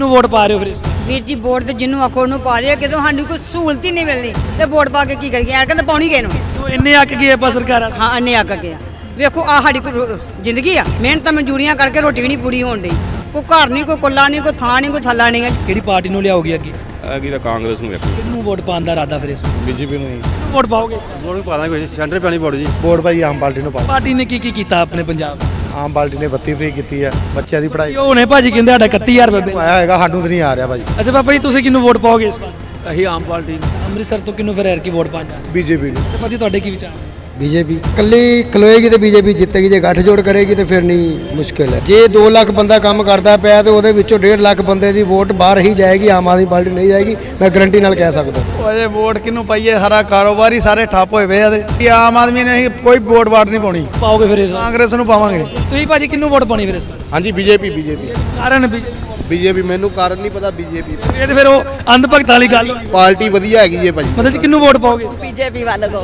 ਕਿਹਨੂੰ ਵੋਟ ਪਾ ਰਹੇ ਹੋ ਫਿਰ ਇਸ ਵਾਰ? ਵੀਰ ਜੀ ਵੋਟ ਤੇ ਜਿੰਨੂੰ ਆਖੋ ਉਹਨੂੰ ਪਾ ਦਿਆ ਕਿਦੋਂ ਸਾਨੂੰ ਕੋਈ ਸਹੂਲਤ ਹੀ ਨਹੀਂ ਮਿਲਣੀ ਤੇ ਵੋਟ ਪਾ ਕੇ ਕੀ ਕਰੀਏ ਐ ਕਹਿੰਦੇ ਪਾਉਣੀ ਕਿਸ ਨੂੰ ਕਿਉਂ ਇੰਨੇ ਅੱਕ ਗਏ ਆਪਾਂ ਸਰਕਾਰਾਂ ਤੋਂ? ਹਾਂ ਅੰਨੇ ਅੱਗ ਗਿਆ ਵੇਖੋ ਆ ਸਾਡੀ ਕੋਈ ਰੋ- ਜ਼ਿੰਦਗੀ ਆ ਮਿਹਨਤ ਮਜ਼ਦੂਰੀਆਂ ਕਰਕੇ ਰੋਟੀ ਵੀ ਨਹੀਂ ਪੂਰੀ ਹੋਣ ਡਈ ਕੋਈ ਘਰ ਨਹੀਂ ਕੋਈ ਕੁੱਲਾ ਨਹੀਂ ਕੋਈ ਥਾਂ ਨਹੀਂ ਕੋਈ ਥੱਲਾ ਨਹੀਂ ਗਾ। ਕਿਹੜੀ ਪਾਰਟੀ ਨੂੰ ਲਿਆਓਗੇ ਅੱਗੇ ਅੱਗੇ ਤਾਂ ਕਾਂਗਰਸ ਨੂੰ ਵੇਖੋ ਕਿਹਨੂੰ ਵੋਟ ਪਾਉਣ ਦਾ ਇਰਾਦਾ ਫਿਰ ਇਸ ਵਾਰ? ਬੀਜੇਪੀ ਨੂੰ ਹੀ ਕਿਹਨੂੰ ਵੋਟ ਪਾਓਗੇ ਇਸ ਵਾਰ? ਵੋਟ ਵੀ ਪਾ ਦਾਂਗੇ ਕੋਈ ਸੈਂਟਰ ਪੈਣੀ ਵੋਟ ਜੀ ਵੋਟ ਭਾਈ ਆਮ ਪਾਰਟੀ ਨੂੰ ਪਾ ਪਾਰਟੀ ਨੇ ਕੀ ਕੀ ਕੀਤਾ ਆਪਣੇ ਪੰਜਾਬ 'ਚ? ਆਮ ਪਾਰਟੀ ਨੇ ਬੱਤੀ ਫ੍ਰੀ ਕੀਤੀ ਆ ਬੱਚਿਆਂ ਦੀ ਪੜ੍ਹਾਈ ਉਹ ਹੁਣੇ ਭਾਜੀ ਕਹਿੰਦੇ ਸਾਡਾ 31000 ਰੁਪਏ ਬਿੱਲ ਆਇਆ ਹੈਗਾ ਸਾਨੂੰ ਤਾਂ ਨਹੀਂ ਆ ਰਿਹਾ ਭਾਜੀ। ਅੱਛਾ ਬਾਬਾ ਜੀ ਤੁਸੀਂ ਕਿਹਨੂੰ ਵੋਟ ਪਾਓਗੇ ਇਸ ਵਾਰ? ਅਸੀਂ ਆਮ ਪਾਰਟੀ ਅੰਮ੍ਰਿਤਸਰ ਤੋਂ ਕਿਹਨੂੰ ਫਿਰ ਐਰ ਕੀ ਵੋਟ ਹੋ? ਬੀਜੇਪੀ ਨੂੰ। ਅੱਛਾ ਭਾਜੀ ਤੁਹਾਡੇ ਕੀ ਵਿਚਾਰ? ਨੇ ਬੀਜੇਪੀ। ਕੱਲੀ ਖਲੋਏਗੀ ਤੇ ਬੀਜੇਪੀ ਜਿੱਤੇਗੀ ਜੇ ਗੱਠਜੋੜ ਕਰੇਗੀ ਤੇ ਫਿਰ ਨਹੀਂ ਮੁਸ਼ਕਿਲ ਹੈ। ਜੇ 2 ਲੱਖ ਬੰਦਾ ਕੰਮ ਕਰਦਾ ਪਿਆ ਤੇ ਉਹਦੇ ਵਿੱਚੋਂ 1.5 ਲੱਖ ਬੰਦੇ ਦੀ ਵੋਟ ਬਾਹਰ ਹੀ ਜਾਏਗੀ ਆਮ ਆਦਮੀ ਪਾਰਟੀ ਨਹੀਂ ਜਾਏਗੀ ਮੈਂ ਗਰੰਟੀ ਨਾਲ ਕਹਿ ਸਕਦਾ। ਅਜੇ ਵੋਟ ਕਿਹਨੂੰ ਪਾਈਏ? ਸਾਰਾ ਕਾਰੋਬਾਰ ਹੀ ਸਾਰੇ ਠੱਪ ਹੋਏ ਵੇ ਆ ਤੇ। ਇਹ ਆਮ ਆਦਮੀ ਨੇ ਅਸੀਂ ਕੋਈ ਵੋਟ ਵਾਟ ਨਹੀਂ ਪਾਉਣੀ। ਪਾਓਗੇ ਫਿਰ ਕਾਂਗਰਸ ਨੂੰ ਪਾਵਾਂਗੇ। ਤੁਸੀਂ ਭਾਜੀ ਕਿਹਨੂੰ ਵੋਟ ਪਾਣੀ ਫਿਰ ਹਾਂਜੀ ਬੀਜੇਪੀ ਬੀਜੇਪੀ। ਕਾਰਨ ਵੀ ਬੀਜੇਪੀ ਮੈਨੂੰ ਕਾਰਨ ਨਹੀਂ ਪਤਾ ਬੀਜੇਪੀ ਇਹ ਤੇ ਫਿਰ ਉਹ ਅੰਧ ਭਗਤਾਂ ਵਾਲੀ ਗੱਲ ਹੋਈ। ਪਾਰਟੀ ਵਧੀਆ ਹੈਗੀ ਜੇ ਭਾਜੀ ਮਤਲਬ ਜੀ ਕਿਹਨੂੰ ਵੋਟ ਪਾਓਗੇ बीजेपी वाले को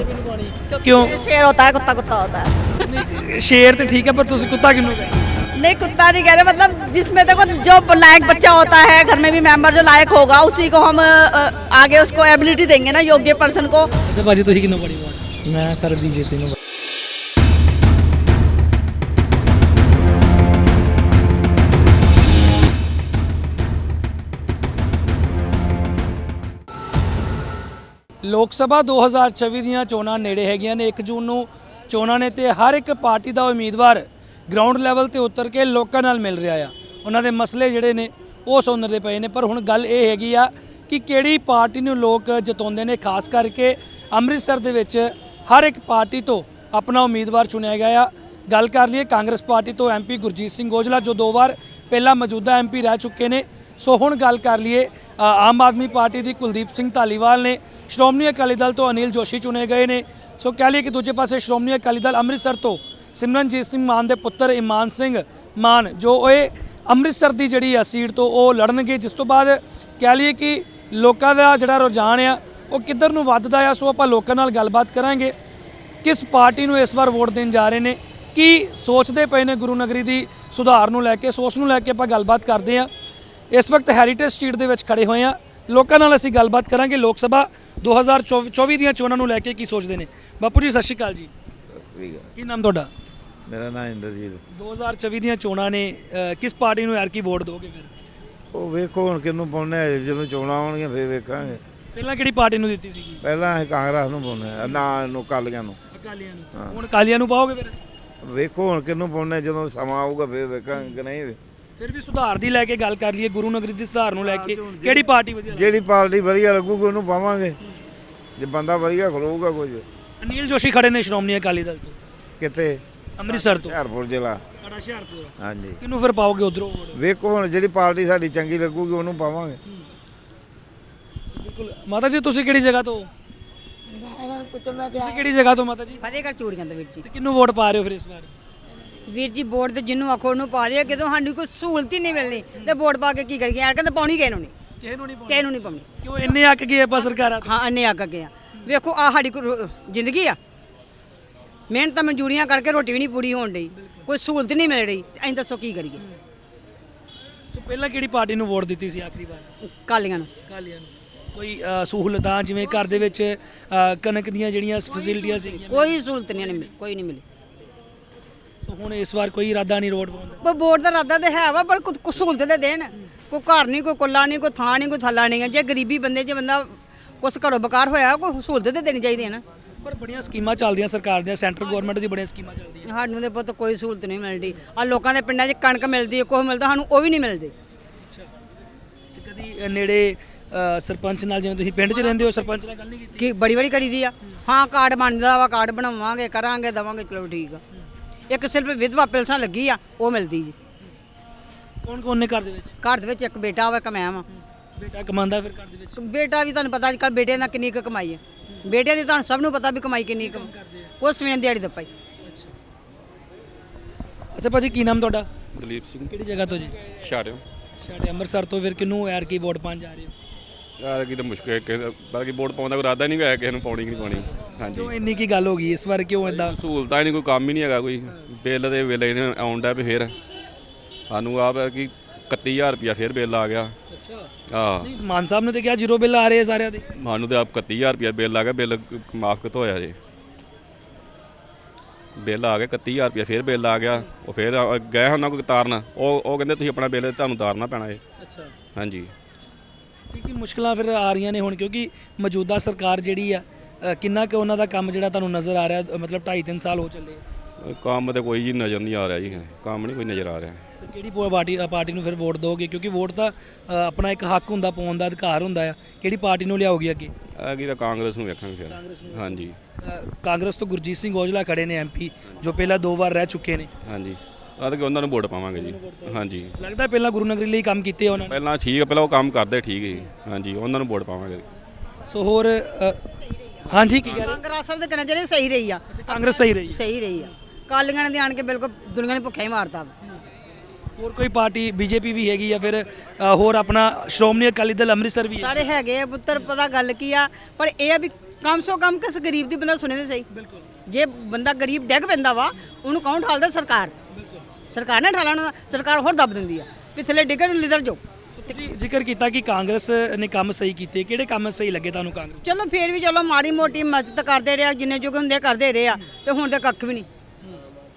ਕਿਉਂ शेर होता है कुत्ता कुत्ता होता है ਸ਼ੇਰ ਤੇ ਠੀਕ ਹੈ ਪਰ ਤੁਸੀਂ ਕੁੱਤਾ ਕਿਹਨੂੰ ਕਹਿੰਦੇ नहीं कुत्ता नहीं कह रहे मतलब जिसमें देखो जो लायक बच्चा होता है घर में भी मेंबर जो लायक होगा उसी को हम अ, आगे उसको एबिलिटी देंगे ना योग्य पर्सन को ਅੱਛਾ ਭਾਜੀ ਤੁਸੀਂ ਕਿਹਨੂੰ ਪਾਣੀ ਵੋਟ ਮੈਂ ਸਰ ਬੀਜੇਪੀ ਨੂੰ ਲੋਕ ਸਭਾ 2024 ਦੀਆਂ ਚੋਣਾਂ ਨੇੜੇ ਹੈਗੀਆਂ ਨੇ। 1 ਜੂਨ ਨੂੰ ਚੋਣਾਂ ਨੇ ਤੇ ਹਰ ਇੱਕ ਪਾਰਟੀ ਦਾ ਉਮੀਦਵਾਰ ਗਰਾਊਂਡ ਲੈਵਲ ਤੇ ਉਤਰ ਕੇ ਲੋਕਾਂ ਨਾਲ ਮਿਲ ਰਿਹਾ ਆ। ਉਹਨਾਂ ਦੇ ਮਸਲੇ ਜਿਹੜੇ ਨੇ, ਉਹ ਸੁਣਦੇ ਪਏ ਨੇ। ਪਰ ਹੁਣ ਗੱਲ ਇਹ ਹੈਗੀ ਆ ਕਿ ਕਿਹੜੀ ਪਾਰਟੀ ਨੂੰ ਲੋਕ ਜਿਤਾਉਂਦੇ ਨੇ? ਖਾਸ ਕਰਕੇ ਅੰਮ੍ਰਿਤਸਰ ਦੇ ਵਿੱਚ ਹਰ ਇੱਕ ਪਾਰਟੀ ਤੋਂ ਆਪਣਾ ਉਮੀਦਵਾਰ ਚੁਣਿਆ ਗਿਆ ਆ। ਗੱਲ ਕਰ ਲਈਏ ਕਾਂਗਰਸ ਪਾਰਟੀ ਤੋਂ ਐਮਪੀ ਗੁਰਜੀਤ ਸਿੰਘ ਗੋਜਲਾ ਜੋ ਦੋ ਵਾਰ ਪਹਿਲਾਂ ਮੌਜੂਦਾ ਐਮਪੀ ਰਹਿ ਚੁੱਕੇ ਨੇ। ਸੋ ਹੁਣ ਗੱਲ ਕਰ ਲਈਏ ਆਮ ਆਦਮੀ ਪਾਰਟੀ ਦੀ ਕੁਲਦੀਪ ਸਿੰਘ ਧਾਲੀਵਾਲ ਨੇ ਸ਼੍ਰੋਮਣੀ ਅਕਾਲੀ ਦਲ ਤੋਂ ਅਨਿਲ ਜੋਸ਼ੀ ਚੁਣੇ ਗਏ ਨੇ। ਸੋ ਕਹਿ ਲਈਏ ਕਿ ਦੂਜੇ ਪਾਸੇ ਸ਼੍ਰੋਮਣੀ ਅਕਾਲੀ ਦਲ ਅੰਮ੍ਰਿਤਸਰ ਤੋਂ ਸਿਮਰਨਜੀਤ ਸਿੰਘ ਮਾਨ ਦੇ ਪੁੱਤਰ ਇਮਾਨ ਸਿੰਘ ਮਾਨ, ਜੋ ਇਹ ਅੰਮ੍ਰਿਤਸਰ ਦੀ ਜਿਹੜੀ ਆ ਸੀਟ ਤੋਂ ਉਹ ਲੜਨਗੇ। ਜਿਸ ਤੋਂ ਬਾਅਦ ਕਹਿ ਲਈਏ ਕਿ ਲੋਕਾਂ ਦਾ ਜਿਹੜਾ ਰੁਝਾਨ ਆ, ਉਹ ਕਿੱਧਰ ਨੂੰ ਵੱਧਦਾ ਆ, ਸੋ ਆਪਾਂ ਲੋਕਾਂ ਨਾਲ ਗੱਲਬਾਤ ਕਰਾਂਗੇ। ਕਿਸ ਪਾਰਟੀ ਨੂੰ ਇਸ ਵਾਰ ਵੋਟ ਦੇਣ ਜਾ ਰਹੇ ਨੇ? ਕੀ ਸੋਚਦੇ ਪਏ ਨੇ ਗੁਰੂ ਨਗਰੀ ਦੀ ਸੁਧਾਰ ਨੂੰ ਲੈ ਕੇ? ਸੋਚ ਨੂੰ ਲੈ ਕੇ ਆਪਾਂ ਗੱਲਬਾਤ ਕਰਦੇ ਹਾਂ। ਇਸ ਵਕਤ ਹੈਰੀਟੇਜ ਸਟਰੀਟ ਦੇ ਵਿੱਚ ਖੜੇ ਹੋਏ ਹਾਂ। ਲੋਕਾਂ ਨਾਲ ਅਸੀਂ ਗੱਲਬਾਤ ਕਰਾਂਗੇ। ਲੋਕ ਸਭਾ 2024 ਦੀਆਂ ਚੋਣਾਂ ਨੂੰ ਲੈ ਕੇ ਕੀ ਸੋਚਦੇ ਨੇ? ਬਾਪੂ ਜੀ ਸਤਿ ਸ਼੍ਰੀ ਅਕਾਲ ਜੀ। ਕੀ ਨਾਮ ਤੁਹਾਡਾ? ਮੇਰਾ ਨਾਮ ਇੰਦਰਜੀਤ। 2024 ਦੀਆਂ ਚੋਣਾਂ ਨੇ ਅਹ, ਕਿਸ ਪਾਰਟੀ ਨੂੰ ਯਾਰ ਕੀ ਵੋਟ ਦੋਗੇ ਫਿਰ? ਉਹ ਵੇਖੋ ਹੁਣ ਕਿਹਨੂੰ ਪਾਉਣੇ ਆ ਜਦੋਂ ਚੋਣਾਂ ਆਉਣਗੀਆਂ ਫੇਰ ਵੇਖਾਂਗੇ। ਪਹਿਲਾਂ ਕਿਹੜੀ ਪਾਰਟੀ ਨੂੰ ਦਿੱਤੀ ਸੀਗੀ? ਪਹਿਲਾਂ ਅਸੀਂ ਕਾਂਗਰਸ ਨੂੰ ਪਾਉਣੇ ਆ ਨਾ ਨੂੰ ਕਾਲੀਆਂ ਨੂੰ। ਅਕਾਲੀਆਂ ਨੂੰ। ਹੁਣ ਅਕਾਲੀਆਂ ਨੂੰ ਪਾਓਗੇ ਫਿਰ? ਵੇਖੋ ਹੁਣ ਕਿਹਨੂੰ ਪਾਉਣੇ ਜਦੋਂ ਸਮਾਂ ਆਊਗਾ ਫੇਰ ਵੇਖਾਂਗੇ ਕਿ ਨਹੀਂ। ਫਿਰ ਵੀ ਸੁਧਾਰ ਦੀ ਲੈ ਕੇ ਗੱਲ ਕਰ ਲਈਏ ਗੁਰੂ ਨਗਰੀ ਦੀ ਸੁਧਾਰ ਨੂੰ ਲੈ ਕੇ। ਕਿਹੜੀ ਪਾਰਟੀ ਵਧੀਆ ਲੱਗਦੀ? ਜਿਹੜੀ ਪਾਰਟੀ ਵਧੀਆ ਲੱਗੂਗੀ ਉਹਨੂੰ ਪਾਵਾਂਗੇ। ਜੇ ਬੰਦਾ ਵਧੀਆ ਖਲੋਊਗਾ ਕੁਝ। ਅਨਿਲ ਜੋਸ਼ੀ ਖੜੇ ਨੇ ਸ਼੍ਰੋਮਣੀ ਅਕਾਲੀ ਦਲ ਤੋਂ। ਕਿਤੇ ਅੰਮ੍ਰਿਤਸਰ ਤੋਂ। ਹੁਸ਼ਿਆਰਪੁਰ ਜ਼ਿਲ੍ਹਾ। ਸਾਡਾ ਹੁਸ਼ਿਆਰਪੁਰ ਹਾਂਜੀ। ਕਿਹਨੂੰ ਫਿਰ ਪਾਓਗੇ ਉਧਰੋਂ ਵੇਖੋ ਹੁਣ ਜਿਹੜੀ ਪਾਰਟੀ ਸਾਡੀ ਚੰਗੀ ਲੱਗੂਗੀ ਉਹਨੂੰ ਪਾਵਾਂਗੇ। ਬਿਲਕੁਲ। ਮਾਤਾ ਜੀ ਤੁਸੀਂ ਕਿਹੜੀ ਜਗ੍ਹਾ ਤੋਂ? ਤੁਸੀਂ ਕਿਹੜੀ ਜਗ੍ਹਾ ਤੋਂ ਮਾਤਾ ਜੀ? ਫਤਿਹਗੜ੍ਹ ਚੂੜੀਆਂ ਦੇ ਵੀਰ ਜੀ। ਤੇ ਕਿਹਨੂੰ ਵੋਟ ਪਾ ਰਹੇ ਹੋ ਫਿਰ ਇਸ ਵਾਰ? ਵੀਰ ਜੀ ਵੋਟ ਤੇ ਜਿੰਨੂੰ ਆਖੋ ਉਹਨੂੰ ਪਾ ਦਿਆ ਕਿਦੋਂ ਸਾਨੂੰ ਕੋਈ ਸਹੂਲਤ ਹੀ ਨਹੀਂ ਮਿਲਣੀ। ਤੇ ਵੋਟ ਪਾ ਕੇ ਕੀ ਕਰੀਏ? ਐ ਕਹਿੰਦੇ ਪਾਉਣੀ ਕਿਸ ਨੂੰ ਨਹੀਂ। ਕਿਸੇ ਨੂੰ ਨਹੀਂ ਕਿਸੇ ਨੂੰ ਨਹੀਂ ਪਾਉਣੀ। ਕਿਉਂ ਇੰਨੇ ਅੱਕ ਗਏ ਆਪਾਂ ਸਰਕਾਰਾਂ ਤੋਂ? ਹਾਂ ਅੰਨੇ ਅੱਗ ਗਿਆ ਵੇਖੋ ਆ ਸਾਡੀ ਕੋਈ ਰੋ- ਜ਼ਿੰਦਗੀ ਆ। ਮਿਹਨਤ ਮਜ਼ਦੂਰੀਆਂ ਕਰਕੇ ਰੋਟੀ ਵੀ ਨਹੀਂ ਪੂਰੀ ਹੋਣ ਡਈ। ਕੋਈ ਸਹੂਲਤ ਨਹੀਂ ਮਿਲ ਰਹੀ। ਤੇ ਅਸੀਂ ਦੱਸੋ ਕੀ ਕਰੀਏ? ਸੋ ਪਹਿਲਾਂ ਕਿਹੜੀ ਪਾਰਟੀ ਨੂੰ ਵੋਟ ਦਿੱਤੀ ਸੀ ਆਖਰੀ ਵਾਰ? ਕਾਲੀਆਂ ਨੂੰ। ਕਾਲੀਆਂ ਨੂੰ। ਕੋਈ ਅ, ਸਹੂਲਤਾਂ ਜਿਵੇਂ ਘਰ ਦੇ ਵਿੱਚ ਅ, ਕਣਕ ਦੀਆਂ ਜਿਹੜੀਆਂ ਫੈਸਿਲਿਟੀਆਂ ਸੀ ਕੋਈ ਸਹੂਲਤ ਨਹੀਂ ਮਿਲੀ ਕੋਈ ਨਹੀਂ ਮਿਲੀ। ਸੋ ਹੁਣ ਇਸ ਵਾਰ ਕੋਈ ਇਰਾਦਾ ਨਹੀਂ ਰੋਡ ਪਾਉਣ ਦਾ? ਕੋਈ ਵੋਟ ਦਾ ਇਰਾਦਾ ਤੇ ਹੈ ਵਾ ਪਰ ਕੁਝ ਸਹੂਲਤ ਤੇ ਦੇਣ। ਕੋਈ ਘਰ ਨਹੀਂ ਕੋਈ ਕੁੱਲਾ ਨਹੀਂ ਕੋਈ ਥਾਂ ਨਹੀਂ ਕੋਈ ਥੱਲਾ ਨਹੀਂ। ਜੇ ਗਰੀਬੀ ਬੰਦੇ ਜੇ ਬੰਦਾ ਕੁਛ ਘਰੋਂ ਬਕਾਰ ਹੋਇਆ ਕੋਈ ਸਹੂਲਤ ਤੇ ਦੇਣੀ ਚਾਹੀਦੀ ਹੈ ਨਾ। ਪਰ ਬੜੀਆਂ ਸਕੀਮਾਂ ਚੱਲਦੀਆਂ ਸਰਕਾਰ ਦੀਆਂ ਸੈਂਟਰ ਗਵਰਨਮੈਂਟ ਦੀ ਬੜੀਆਂ ਸਕੀਮਾਂ ਚੱਲਦੀਆਂ। ਸਾਨੂੰ ਦੇ ਪੁੱਤ ਕੋਈ ਸਹੂਲਤ ਨਹੀਂ ਮਿਲਦੀ। ਆ ਲੋਕਾਂ ਦੇ ਪਿੰਡਾਂ 'ਚ ਕਣਕ ਮਿਲਦੀ ਹੈ ਕੁਛ ਮਿਲਦਾ ਸਾਨੂੰ ਉਹ ਵੀ ਨਹੀਂ ਮਿਲਦੀ। ਤੇ ਕਦੀ ਅ, ਨੇੜੇ ਅ, ਸਰਪੰਚ ਨਾਲ ਜਿਵੇਂ ਤੁਸੀਂ ਪਿੰਡ 'ਚ ਰਹਿੰਦੇ ਹੋ ਸਰਪੰਚ ਨਾਲ ਗੱਲ ਨਹੀਂ ਕੀਤੀ? ਕੀ ਬੜੀ ਬੜੀ ਕਰੀ ਦੀ ਆ। ਹਾਂ ਕਾਰਡ ਬਣਦਾ ਵਾ ਕਾਰਡ ਬਣਾਵਾਂਗੇ ਕਰਾਂਗੇ ਦਵਾਂਗੇ ਚਲੋ ਠੀਕ ਆ। ਇੱਕ ਸਿਰਫ ਵਿਧਵਾ ਪੈਨਸ਼ਨ ਲੱਗੀ ਆ ਉਹ ਮਿਲਦੀ ਜੀ। ਕੌਣ ਕੌਣ ਨੇ ਘਰ ਦੇ ਵਿੱਚ? ਘਰ ਦੇ ਵਿੱਚ ਇੱਕ ਬੇਟਾ ਵਾ ਇੱਕ ਮੈਂ ਵਾ। ਬੇਟਾ ਕਮਾਉਂਦਾ ਫਿਰ ਘਰ ਦੇ ਵਿੱਚ? ਬੇਟਾ ਵੀ ਤੁਹਾਨੂੰ ਪਤਾ ਅੱਜ ਕੱਲ੍ਹ ਬੇਟਿਆਂ ਦਾ ਕਿੰਨੀ ਕੁ ਕਮਾਈ ਹੈ ਬੇਟਿਆਂ ਦੀ ਤੁਹਾਨੂੰ ਸਭ ਨੂੰ ਪਤਾ ਵੀ ਕਮਾਈ ਕਿੰਨੀ ਕੁ ਉਹ ਸਵੇਰ ਦਿਹਾੜੀ ਦਾ ਪਾਈ ਅੱਛਾ। ਭਾਜੀ ਕੀ ਨਾਮ ਤੁਹਾਡਾ? ਦਲੀਪ ਸਿੰਘ। ਕਿਹੜੀ ਜਗ੍ਹਾ ਤੋਂ ਜੀ? ਛਾੜਿਓ। ਸਾਡੇ ਅੰਮ੍ਰਿਤਸਰ ਤੋਂ ਫਿਰ ਕਿਹਨੂੰ ਯਾਰ ਕੀ ਵੋਟ ਪਾਉਣ ਜਾ ਰਹੇ ਹੋ? ਕੀ ਤਾਂ ਮੁਸ਼ਕਿਲ ਬਲਕਿ ਵੋਟ ਪਾਉਣ ਦਾ ਕੋਈ ਇਰਾਦਾ ਨਹੀਂ ਹੋਇਆ ਕਿਸੇ ਨੂੰ ਪਾਉਣੀ ਕਿ ਨਹੀਂ ਪਾਉਣੀ। ਹਾਂਜੀ। ਕਿਉਂ ਇੰਨੀ ਕੀ ਗੱਲ ਹੋ ਗਈ? ਇਸ ਵਾਰ ਕਿਉਂ ਇਦਾਂ ਸਹੂਲਤਾਂ ਹੀ ਨਹੀਂ ਕੋਈ ਕੰਮ ਹੀ ਨਹੀਂ ਹੈਗਾ ਕੋਈ। ਬਿੱਲ ਦੇ ਵੇਲੇ ਨੇ ਆਉਣ ਦਾ ਵੀ ਫੇਰ। ਸਾਨੂੰ ਆਪ ਹੈ ਕਿ 31000 ਰੁਪਇਆ ਫੇਰ ਬਿੱਲ ਆ ਗਿਆ। ਅੱਛਾ। ਆ ਨਹੀਂ ਮਾਨ ਸਾਹਿਬ ਨੇ ਤੇ ਕਿਹਾ ਜ਼ੀਰੋ ਬਿੱਲ ਆ ਰਹੇ ਆ ਸਾਰਿਆਂ ਦੇ। ਸਾਨੂੰ ਤੇ ਆਪ 31000 ਰੁਪਇਆ ਬਿੱਲ ਆ ਗਿਆ ਬਿੱਲ ਮਾਫ ਕਿਤੋਂ ਹੋਇਆ ਜੇ? ਬਿੱਲ ਆ ਗਿਆ 31000 ਰੁਪਇਆ ਫੇਰ ਬਿੱਲ ਆ ਗਿਆ। ਉਹ ਫੇਰ ਆ- ਗਏ ਉਹਨਾਂ ਕੋਲ ਤਾਰਨ। ਉਹ ਉਹ ਕਹਿੰਦੇ ਤੁਸੀਂ ਆਪਣਾ ਬਿੱਲ ਤੁਹਾਨੂੰ ਤਾਰਨਾ ਪੈਣਾ ਏ ਅੱਛਾ। ਹਾਂਜੀ। ਕੀ ਕੀ ਮੁਸ਼ਕਲਾਂ ਫਿਰ ਆ ਰਹੀਆਂ ਨੇ ਹੁਣ ਕਿਉਂਕਿ ਮੌਜੂਦਾ ਸਰਕਾਰ ਜਿਹੜੀ ਆ ਅ, ਕਿੰਨਾ ਕੁ ਉਹਨਾਂ ਦਾ ਕੰਮ ਜਿਹੜਾ ਤੁਹਾਨੂੰ ਨਜ਼ਰ ਆ ਰਿਹਾ ਅ, ਮਤਲਬ 2.5 3 ਸਾਲ ਹੋ ਚੱਲੇ ਕੰਮ ਤੇ ਕੋਈ ਜੀ ਨਜ਼ਰ ਨਹੀਂ ਆ ਰਿਹਾ ਜੀ ਕੰਮ ਨਹੀਂ ਕੋਈ ਨਜ਼ਰ ਆ ਰਿਹਾ। ਕਿਹੜੀ ਪੋ- ਪਾਰਟੀ ਅ, ਪਾਰਟੀ ਨੂੰ ਫਿਰ ਵੋਟ ਦੋਗੇ? ਕਿਉਂਕਿ ਵੋਟ ਤਾਂ ਅ, ਆਪਣਾ ਇੱਕ ਹੱਕ ਹੁੰਦਾ ਪਾਉਣ ਦਾ ਅਧਿਕਾਰ ਹੁੰਦਾ ਆ। ਕਿਹੜੀ ਪਾਰਟੀ ਨੂੰ ਲਿਆਓਗੇ ਅੱਗੇ? ਅੱਗੇ ਤਾਂ ਕਾਂਗਰਸ ਨੂੰ ਵੇਖਾਂਗੇ ਫਿਰ। ਹਾਂਜੀ। ਅ, ਕਾਂਗਰਸ ਤੋਂ ਗੁਰਜੀਤ ਸਿੰਘ ਔਜਲਾ ਖੜੇ ਨੇ ਐਮਪੀ ਜੋ ਪਹਿਲਾਂ ਦੋ ਵਾਰ ਰਹਿ ਚੁੱਕੇ ਨੇ। ਹਾਂਜੀ। ਆ ਤਾਂ ਕਿ ਉਹਨਾਂ ਨੂੰ ਵੋਟ ਪਾਵਾਂਗੇ ਜੀ। ਹਾਂਜੀ। ਲੱਗਦਾ ਪਹਿਲਾਂ ਗੁਰੂ ਨਗਰੀ ਲਈ ਕੰਮ ਕੀਤੇ ਉਹਨਾਂ ਨੇ? ਪਹਿਲਾਂ ਠੀਕ ਆ ਪਹਿਲਾਂ ਉਹ ਕੰਮ ਕਰਦੇ ਠੀਕ ਹੀ ਹਾਂਜੀ ਉਹਨਾਂ ਨੂੰ ਵੋਟ ਪਾਵਾਂਗੇ। ਸੋ ਹੋਰ ਅ, ਹਾਂਜੀ ਕੀ ਕਹਿ ਰਹੇ? ਕਾਂਗਰਸ ਅਸਲ ਤੇ ਕਹਿਣਾ ਜਿਹੜੇ ਸਹੀ ਰਹੀ ਆ। ਕਾਂਗਰਸ ਸਹੀ ਰਹੀ। ਸਹੀ ਰਹੀ ਆ। ਕਾਲੀਆਂ ਨੇ ਆਣ ਕੇ ਬਿਲਕੁਲ ਦੁਨੀਆ ਨੇ ਭੁੱਖਾ ਹੀ ਮਾਰਤਾ। ਹੋਰ ਕੋਈ ਪਾਰਟੀ ਬੀਜੇਪੀ ਵੀ ਹੈਗੀ ਜਾਂ ਫਿਰ ਅ, ਹੋਰ ਆਪਣਾ ਸ਼੍ਰੋਮਣੀ ਅਕਾਲੀ ਦਲ ਅੰਮ੍ਰਿਤਸਰ ਵੀ ਹੈ। ਸਾਰੇ ਹੈਗੇ ਆ ਪੁੱਤਰ ਪਤਾ ਗੱਲ ਕੀ ਆ ਪਰ ਇਹ ਆ ਵੀ ਕਮ ਸੋ ਕਮ ਕਿਸ ਗਰੀਬ ਦੀ ਬੰਦਾ ਸੁਣੇ ਤੇ ਸਹੀ। ਬਿਲਕੁਲ। ਜੇ ਬੰਦਾ ਗਰੀਬ ਡਿੱਗ ਪੈਂਦਾ ਵਾ ਉਹਨੂੰ ਕੌਣ ਠਾਲਦਾ ਸਰਕਾਰ? ਸਰਕਾਰ ਨੇ ਠਾਲਣਾ ਸਰਕਾਰ ਹੋਰ ਦੱਬ ਦਿੰਦੀ ਆ ਵੀ ਥੱਲੇ ਡਿੱਗਣ ਨੂੰ ਲਿਦਰ ਜੋ। ਤੁਸੀਂ ਜ਼ਿਕਰ ਕੀਤਾ ਕਿ ਕਾਂਗਰਸ ਨੇ ਕੰਮ ਸਹੀ ਕੀਤੇ ਕਿਹੜੇ ਕੰਮ ਸਹੀ ਲੱਗੇ ਤੁਹਾਨੂੰ ਕਾਂਗਰਸ? ਚਲੋ ਫੇਰ ਵੀ ਚਲੋ ਮਾੜੀ ਮੋਟੀ ਮਦਦ ਕਰਦੇ ਰਿਹਾ ਜਿੰਨੇ ਜੋਗੇ ਹੁੰਦੇ ਕਰਦੇ ਰਹੇ ਆ ਤੇ ਹੁਣ ਤੇ ਕੱਖ ਵੀ ਨਹੀਂ।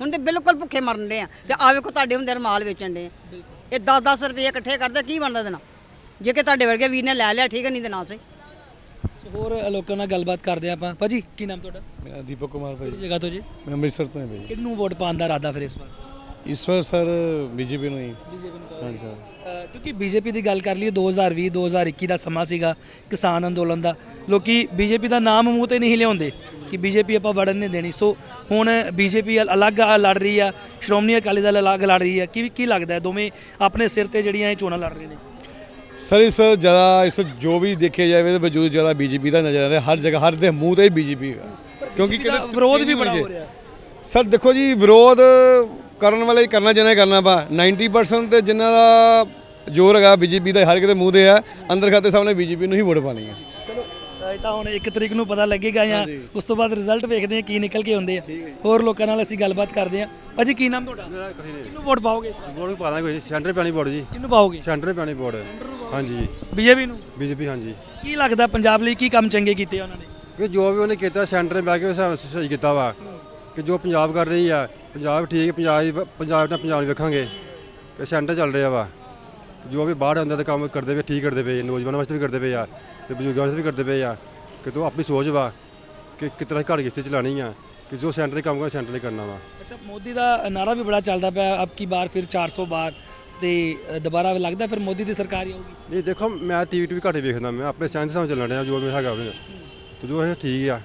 ਹੁਣ ਤੇ ਬਿਲਕੁਲ ਭੁੱਖੇ ਮਰਨ ਰਹੇ ਆ ਤੇ ਆ ਵੇਖੋ ਤੁਹਾਡੇ ਹੁੰਦੇ ਮਾਲ ਵੇਚਣ ਦੇ ਇਹ 10-10 ਰੁਪਏ ਇਕੱਠੇ ਕਰਦੇ ਕੀ ਬਣਦਾ ਦੇਣਾ ਜੇ ਕਿ ਤੁਹਾਡੇ ਵਰਗੇ ਵੀਰ ਨੇ ਲੈ ਲਿਆ ਠੀਕ ਹੈ ਨਹੀਂ ਤੇ ਨਾ ਸਹੀ। ਸੋ ਹੋਰ ਲੋਕਾਂ ਨਾਲ ਗੱਲਬਾਤ ਕਰਦੇ ਹਾਂ ਆਪਾਂ। ਭਾਜੀ ਕੀ ਨਾਮ ਤੁਹਾਡਾ? ਮੇਰਾ ਦੀਪਕ ਕੁਮਾਰ ਭਾਈ। ਜਗ੍ਹਾ ਤੋਂ ਜੀ? ਮੈਂ ਅੰਮ੍ਰਿਤਸਰ ਤੋਂ ਹਾਂ ਭਾਈ। ਕਿਹਨੂੰ ਵੋਟ ਪਾਉਣ ਦਾ ਇਰਾਦਾ ਫਿਰ ਇਸ ਵਾਰ? ਇਸ ਵਾਰ ਸਰ ਬੀਜੇਪੀ ਨੂੰ ਹੀ। ਬੀਜੇਪੀ ਨੂੰ ਹਾਂਜੀ ਸਰ। ਅ, ਕਿਉਂਕਿ ਬੀਜੇਪੀ ਦੀ ਗੱਲ ਕਰ ਲਈਏ 2020 2021 ਦਾ ਸਮਾਂ ਸੀਗਾ ਕਿਸਾਨ ਅੰਦੋਲਨ ਦਾ। ਲੋਕੀ ਬੀਜੇਪੀ ਦਾ ਨਾਮ ਮੂੰਹ ਤੇ ਨਹੀਂ ਲਿਆਉਂਦੇ ਕਿ ਬੀਜੇਪੀ ਆਪਾਂ ਵੜਨ ਨਹੀਂ ਦੇਣੀ। ਸੋ ਹੁਣ ਬੀਜੇਪੀ ਅਲੱਗ ਲੜ ਰਹੀ ਆ ਸ਼੍ਰੋਮਣੀ ਅਕਾਲੀ ਦਲ ਅਲੱਗ ਲੜ ਰਹੀ ਆ। ਕੀ ਕੀ ਲੱਗਦਾ ਹੈ? ਦੋਵੇਂ ਆਪਣੇ ਸਿਰ ਤੇ ਜਿਹੜੀਆਂ ਇਹ ਚੋਣਾਂ ਲੜ ਰਹੇ ਨੇ? ਸਰ ਇਸ ਵਾਰ ਜ਼ਿਆਦਾ ਇਸ ਵਾਰ ਜੋ ਵੀ ਦੇਖਿਆ ਜਾਵੇ ਤਾਂ ਵਜੂਦ ਜ਼ਿਆਦਾ ਬੀਜੇਪੀ ਦਾ ਨਜ਼ਰ ਆ ਰਿਹਾ। ਹਰ ਜਗ੍ਹਾ ਹਰ ਦੇ ਮੂੰਹ ਤੇ ਹੀ ਬੀਜੇਪੀ ਕਿਉਂਕਿ BJP ਦਾ ਕਿਤੇ ਵਿਰੋਧ ਵੀ ਬੜਾ ਹੋ ਰਿਹਾ। ਸਰ ਦੇਖੋ ਜੀ ਵਿਰੋਧ ਕਰਨ ਵਾਲੇ ਹੀ ਕਰਨਾ ਜਿਹਨੇ ਕਰਨਾ ਵਾ। 90% ਤੇ ਜਿਨ੍ਹਾਂ ਦਾ ਜ਼ੋਰ ਹੈਗਾ ਬੀਜੇਪੀ ਦਾ ਹਰ ਕਿਤੇ ਮੂੰਹ ਤੇ ਆ। ਅੰਦਰ ਖਾਤੇ ਸਾਹਮਣੇ ਬੀਜੇਪੀ ਨੂੰ ਹੀ ਵੋਟ ਪਾਣੀ ਹੈ ਚਲੋ ਇਹ ਤਾਂ ਹੁਣ ਇੱਕ ਤਰੀਕ ਨੂੰ ਪਤਾ ਲੱਗੇਗਾ ਜਾਂ ਉਸ ਤੋਂ ਬਾਅਦ ਰਿਜ਼ਲਟ ਵੇਖਦੇ ਹਾਂ ਕੀ ਨਿਕਲ ਕੇ ਆਉਂਦੇ ਆ। ਹੋਰ ਲੋਕਾਂ ਨਾਲ ਅਸੀਂ ਗੱਲਬਾਤ ਕਰਦੇ ਹਾਂ। ਭਾਜੀ ਕੀ ਨਾਮ ਤੁਹਾਡਾ? ਕਿਹਨੂੰ ਵੋਟ ਪਾਓਗੇ ਇਸ ਵਾਰ? ਵੋਟ ਪਾ ਦਾਂਗੇ ਕੋਈ ਨਹੀਂ ਸੈਂਟਰ ਪੈਣੀ ਵੋਟ ਜੀ। ਕਿਹਨੂੰ ਪਾਓਗੇ? ਸੈਂਟਰ ਪੈਣੀ ਵੋਟ। ਹਾਂਜੀ। ਬੀਜੇਪੀ ਨੂੰ? ਬੀਜੇਪੀ ਹਾਂਜੀ। ਕੀ ਲੱਗਦਾ ਪੰਜਾਬ ਲਈ ਕੀ ਕੰਮ ਚੰਗੇ ਕੀਤੇ ਉਹਨਾਂ ਨੇ? ਕਿ ਜੋ ਵੀ ਉਹਨੇ ਕੀਤਾ ਸੈਂਟਰ ਬੈ ਕੇ ਸਹੀ ਕੀਤਾ ਵਾ। ਕਿ ਜੋ ਪੰਜਾਬ ਕਰ ਰਹੀ ਆ ਪੰਜਾਬ ਠੀਕ ਪੰਜਾਬ ਦੀ- ਪੰਜਾਬ ਨਾਲ ਪੰਜਾਬ ਵੇਖਾਂਗੇ। ਕਿ ਸੈਂਟਰ ਚੱਲ ਰਿਹਾ ਵਾ। ਜੋ ਵੀ ਬਾਹਰ ਆਉਂਦਾ ਤਾਂ ਕੰਮ ਕਰਦੇ ਪਏ ਠੀਕ ਕਰਦੇ ਪਏ ਨੌਜਵਾਨਾਂ ਵਾਸਤੇ ਵੀ ਕਰਦੇ ਪਏ ਆ ਤੇ ਬਜ਼ੁਰਗਾਂ ਵਾਸਤੇ ਵੀ ਕਰਦੇ ਪਏ ਆ। ਕਿ ਤੂੰ ਆਪਣੀ ਸੋਚ ਵਾ ਕਿ ਕਿਤਨਾ ਘੜ ਕਿਸ਼ਤੇ ਚਲਾਣੀ ਆ ਕਿ ਜੋ ਸੈਂਟਰ ਨੇ ਕੰਮ ਕਰਨਾ ਸੈਂਟਰ ਨੇ ਕਰਨਾ ਵਾ। ਅੱਛਾ ਮੋਦੀ ਦਾ ਨਾਰਾ ਵੀ ਬੜਾ ਚੱਲਦਾ ਪਿਆ ਅਬ ਕੀ ਬਾਰ ਫਿਰ 400 ਬਾਰ ਤੇ ਦੁਬਾਰਾ ਲੱਗਦਾ ਫਿਰ ਮੋਦੀ ਦੀ ਸਰਕਾਰ ਹੀ ਆਊਗੀ? ਨਹੀਂ ਦੇਖੋ ਮੈਂ ਟੀਵੀ ਟੀਵੀ ਘੱਟ ਵੇਖਦਾ ਮੈਂ ਆਪਣੇ ਸੈਂਸ ਸਾਹ ਚੱਲਣ ਰਿਹਾ ਜੋ ਮੇਰਾ ਹੈਗਾ ਉਹਨੇ ਤੇ ਜੋ ਇਹ ਠੀਕ ਆ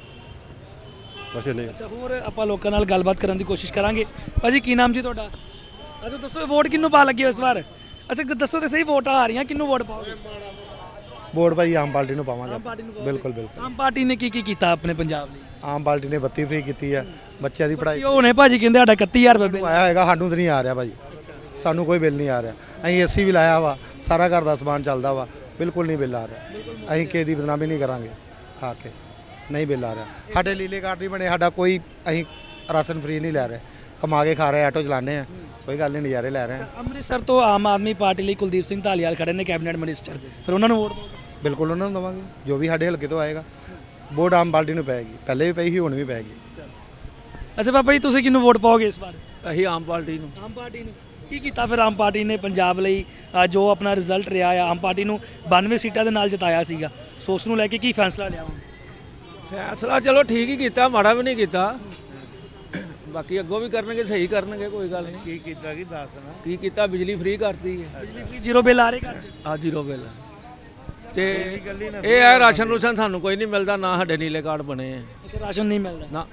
ਬਸ ਇੰਨੇ ਅੱਛਾ ਹੋਰ ਆਪਾਂ ਲੋਕਾਂ ਨਾਲ ਗੱਲਬਾਤ ਕਰਨ ਦੀ ਕੋਸ਼ਿਸ਼ ਕਰਾਂਗੇ। ਭਾਜੀ ਕੀ ਨਾਮ ਜੀ ਤੁਹਾਡਾ? ਅੱਛਾ ਦੱਸੋ ਵੋਟ ਕਿਹਨੂੰ ਪਾ ਲੱਗੇ ਹੋ ਇਸ ਵਾਰ? ਅੱਛਾ ਦੱਸੋ ਤੇ ਸਹੀ ਵੋਟਾਂ ਆ ਰਹੀਆਂ ਕਿਹਨੂੰ ਵੋਟ ਪਾਓਗੇ? ਵੋਟ ਭਾਈ ਆਮ ਪਾਰਟੀ ਨੂੰ ਪਾਵਾਂਗੇ? ਬਿਲਕੁਲ ਬਿਲਕੁਲ। ਆਮ ਪਾਰਟੀ ਨੇ ਕੀ ਕੀ ਕੀਤਾ ਆਪਣੇ ਪੰਜਾਬ ਲਈ? ਆਮ ਪਾਰਟੀ ਨੇ ਬੱਤੀ ਫ੍ਰੀ ਕੀਤੀ ਆ ਬੱਚਿਆਂ ਦੀ ਪੜ੍ਹਾਈ। ਉਹ ਨੇ ਭਾਜੀ ਕਹਿੰਦੇ ਸਾਡਾ 31000 ਰੁਪਏ ਬਿੱਲ। ਆਇਆ ਹੋਏਗਾ ਸਾਨੂੰ ਤਾਂ ਨਹੀਂ ਆ ਰਿਹਾ ਭਾਜੀ। ਸਾਨੂੰ ਕੋਈ ਬਿੱਲ ਨਹੀਂ ਆ ਰਿਹਾ। ਅਸੀਂ ਏਸੀ ਵੀ ਲਾਇਆ ਵਾ ਸਾਰਾ ਘਰ ਦਾ ਸਮਾਨ ਚੱਲਦਾ ਵਾ ਬਿਲਕੁਲ ਨਹੀਂ ਬਿੱਲ ਆ ਰਿਹਾ। ਅਸੀਂ ਕਿਸੇ ਦੀ ਬਦਨਾਮੀ ਨਹੀਂ ਕਰਾਂਗੇ ਖਾ ਕੇ। ਨਹੀਂ ਬਿੱਲ ਆ ਰਿਹਾ। ਸਾਡੇ ਲੀਲੇ ਕਾਰਡ ਨਹੀਂ ਬਣੇ ਸਾਡਾ ਕੋਈ ਅਸੀਂ ਰਾਸ਼ਨ ਫ੍ਰੀ ਨਹੀਂ ਲੈ ਰਹੇ। ਕਮਾ ਕੇ ਖਾ ਰਹੇ ਆਟੋ ਚਲਾਉਂਦੇ ਆ। ਕੋਈ ਗੱਲ ਨਹੀਂ ਨਜ਼ਾਰੇ ਲੈ ਰਹੇ ਆ। ਅੰਮ੍ਰਿਤਸਰ ਤੋਂ ਆਮ ਆਦਮੀ ਪਾਰਟੀ ਲਈ ਕੁਲਦੀਪ ਸਿੰਘ ਧਾਲੀਵਾਲ ਖੜੇ ਨੇ ਕੈਬਨਿਟ ਮਿਨਿਸਟਰ। ਫਿਰ ਉਹਨਾਂ ਨੂੰ ਵੋਟ ਬਿਲਕੁਲ ਉਹਨਾਂ ਨੂੰ ਦਵਾਂਗੇ। ਜੋ ਵੀ ਸਾਡੇ ਹਲਕੇ ਤੋਂ ਆਏਗਾ। ਵੋਟ ਆਮ ਪਾਰਟੀ ਨੂੰ ਪਏਗੀ। ਪਹਿਲੇ ਵੀ ਪਈ ਸੀ ਹੁਣ ਵੀ ਪਏਗੀ। ਅੱਛਾ। ਬਾਬਾ ਜੀ ਤੁਸੀਂ ਕਿਹਨੂੰ ਵੋਟ ਪਾਓਗੇ ਇਸ ਵਾਰ? ਅਸੀਂ ਆਮ ਪਾਰਟੀ ਨੂੰ। ਆਮ ਪਾਰਟੀ ਨੂੰ। ਕੀ ਕੀਤਾ ਫਿਰ ਆਮ ਪਾਰਟੀ ਨੇ ਪੰਜਾਬ ਲਈ? ਜੋ ਆਪਣਾ ਰਿਜ਼ਲਟ ਰਿਹਾ ਆ ਆਮ ਪਾਰਟੀ ਨੂੰ 92 ਸੀਟਾਂ ਦੇ ਨਾਲ ਜਿਤਾਇਆ ਸੀਗਾ। ਸੋ ਉਸ ਨੂੰ ਲੈ ਕੇ ਕੀ ਫੈਸਲਾ ਲਿਆ ਹੁਣ? ਫੈਸਲਾ ਚਲੋ ਠੀਕ ਹੀ ਕੀਤਾ ਮਾੜਾ ਵੀ ਨਹੀਂ ਕੀਤਾ। ਬਾਕੀ ਅੱਗੋਂ ਵੀ ਕਰਨਗੇ ਸਹੀ ਕਰਨਗੇ ਕੋਈ ਗੱਲ ਨਹੀਂ। ਕੀ ਕੀਤਾ ਕੀ ਦੱਸ ਦੇਣਾ ਕੀ ਕੀਤਾ? ਬਿਜਲੀ ਫ੍ਰੀ ਕਰਤੀ ਹੈ। ਬਿਜਲੀ ਫ੍ਰੀ ਜ਼ੀਰੋ ਬਿੱਲ ਆ ਰਹੇ ਘਰ 'ਚ। ਆ ਜ਼ੀਰੋ ਬਿੱਲ ਤੇ ਇਹ ਹੈ ਰਾਸ਼ਨ ਰੂਸ਼ਨ ਸਾਨੂੰ ਕੋਈ ਨਹੀਂ ਮਿਲਦਾ ਨਾ ਸਾਡੇ ਨੀਲੇ ਕਾਰਡ ਬਣੇ ਅੱਛਾ ਰਾਸ਼ਨ ਨਹੀਂ ਮਿਲਦਾ। ਨਾ।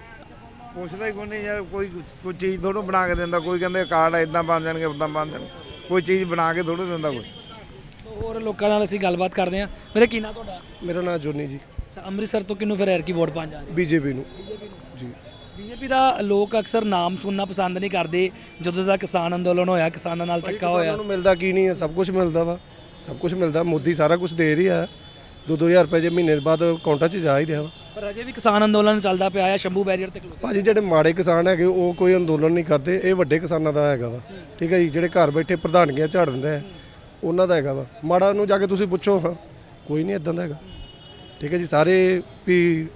ਪੁੱਛਦਾ ਹੀ ਕੋਈ ਨਹੀਂ ਯਾਰ ਕੋਈ ਕੋਈ ਚੀਜ਼ ਥੋੜ੍ਹਾ ਬਣਾ ਕੇ ਦਿੰਦਾ ਕੋਈ ਕਹਿੰਦੇ ਕਾਰਡ ਇਦਾਂ ਬਣ ਜਾਣਗੇ ਉਦਾਂ ਬਣ ਜਾਣਗੇ। ਕੋਈ ਚੀਜ਼ ਬਣਾ ਕੇ ਥੋੜ੍ਹਾ ਦਿੰਦਾ ਕੋਈ। ਹੋਰ ਲੋਕਾਂ ਨਾਲ ਅਸੀਂ ਗੱਲਬਾਤ ਕਰਦੇ ਹਾਂ। ਮੇਰੇ ਕੀ ਨਾਂ ਤੁਹਾਡਾ? ਮੇਰਾ ਨਾਮ ਜੋਨੀ ਜੀ। ਅੱਛਾ ਅੰਮ੍ਰਿਤਸਰ ਤੋਂ ਕਿਹਨੂੰ ਫਿਰ ਐਰ ਕੀ ਵੋਟ ਪਾਉਣ ਜਾ ਰਹੇ ਬੀਜੇਪੀ ਨੂੰ। ਜੀ। ਬੀਜੇਪੀ ਦਾ ਲੋਕ ਅਕਸਰ ਨਾਮ ਸੁਣਨਾ ਪਸੰਦ ਨਹੀਂ ਕਰਦੇ ਜਦੋਂ ਦਾ ਕਿਸਾਨ ਅੰਦੋਲਨ ਹੋਇਆ ਕਿਸਾਨਾਂ ਨਾਲ ਧੱਕਾ ਹੋਇਆ। ਨੂੰ ਮਿਲਦਾ ਕੀ ਨਹੀਂ ਹੈ ਸਭ ਕੁਝ ਮਿਲਦਾ ਵਾ ਸਭ ਕੁਝ ਮਿਲਦਾ ਮੋਦੀ ਸਾਰਾ ਕੁਝ ਦੇ ਰਿਹਾ ਦੋ ਦੋ ਹਜ਼ਾਰ ਰੁਪਏ ਜੇ ਮਹੀਨੇ ਦੇ ਬਾਅਦ ਅਕਾਊਂਟਾਂ 'ਚ ਜਾ ਹੀ ਰਿਹਾ ਵਾ। ਪਰ ਅਜੇ ਵੀ ਕਿਸਾਨ ਅੰਦੋਲਨ ਚੱਲਦਾ ਪਿਆ ਆ ਸ਼ੰਭੂ ਬੈਰੀਅਰ ਤੇ ਖਲੋਤੇ। ਭਾਜੀ ਜਿਹੜੇ ਮਾੜੇ ਕਿਸਾਨ ਹੈਗੇ ਉਹ ਕੋਈ ਅੰਦੋਲਨ ਨਹੀਂ ਕਰਦੇ ਇਹ ਵੱਡੇ ਕਿਸਾਨਾਂ ਦਾ ਹੈਗਾ ਵਾ। ਠੀਕ ਹੈ ਜੀ ਜਿਹੜੇ ਘਰ ਬੈਠੇ ਪ੍ਰਧਾਨਗੀਆਂ ਝਾੜ ਦਿੰਦੇ ਆ ਉਹਨਾਂ ਦਾ ਹੈਗਾ ਵਾ। ਮਾੜਾ ਨੂੰ ਜਾ ਕੇ ਤੁਸੀਂ ਪੁੱਛੋ ਹਾਂ ਕੋਈ ਨਹੀਂ ਇਦਾਂ ਦਾ ਹੈਗਾ। ਠੀਕ ਹੈ ਜੀ ਸਾਰੇ ਵੀ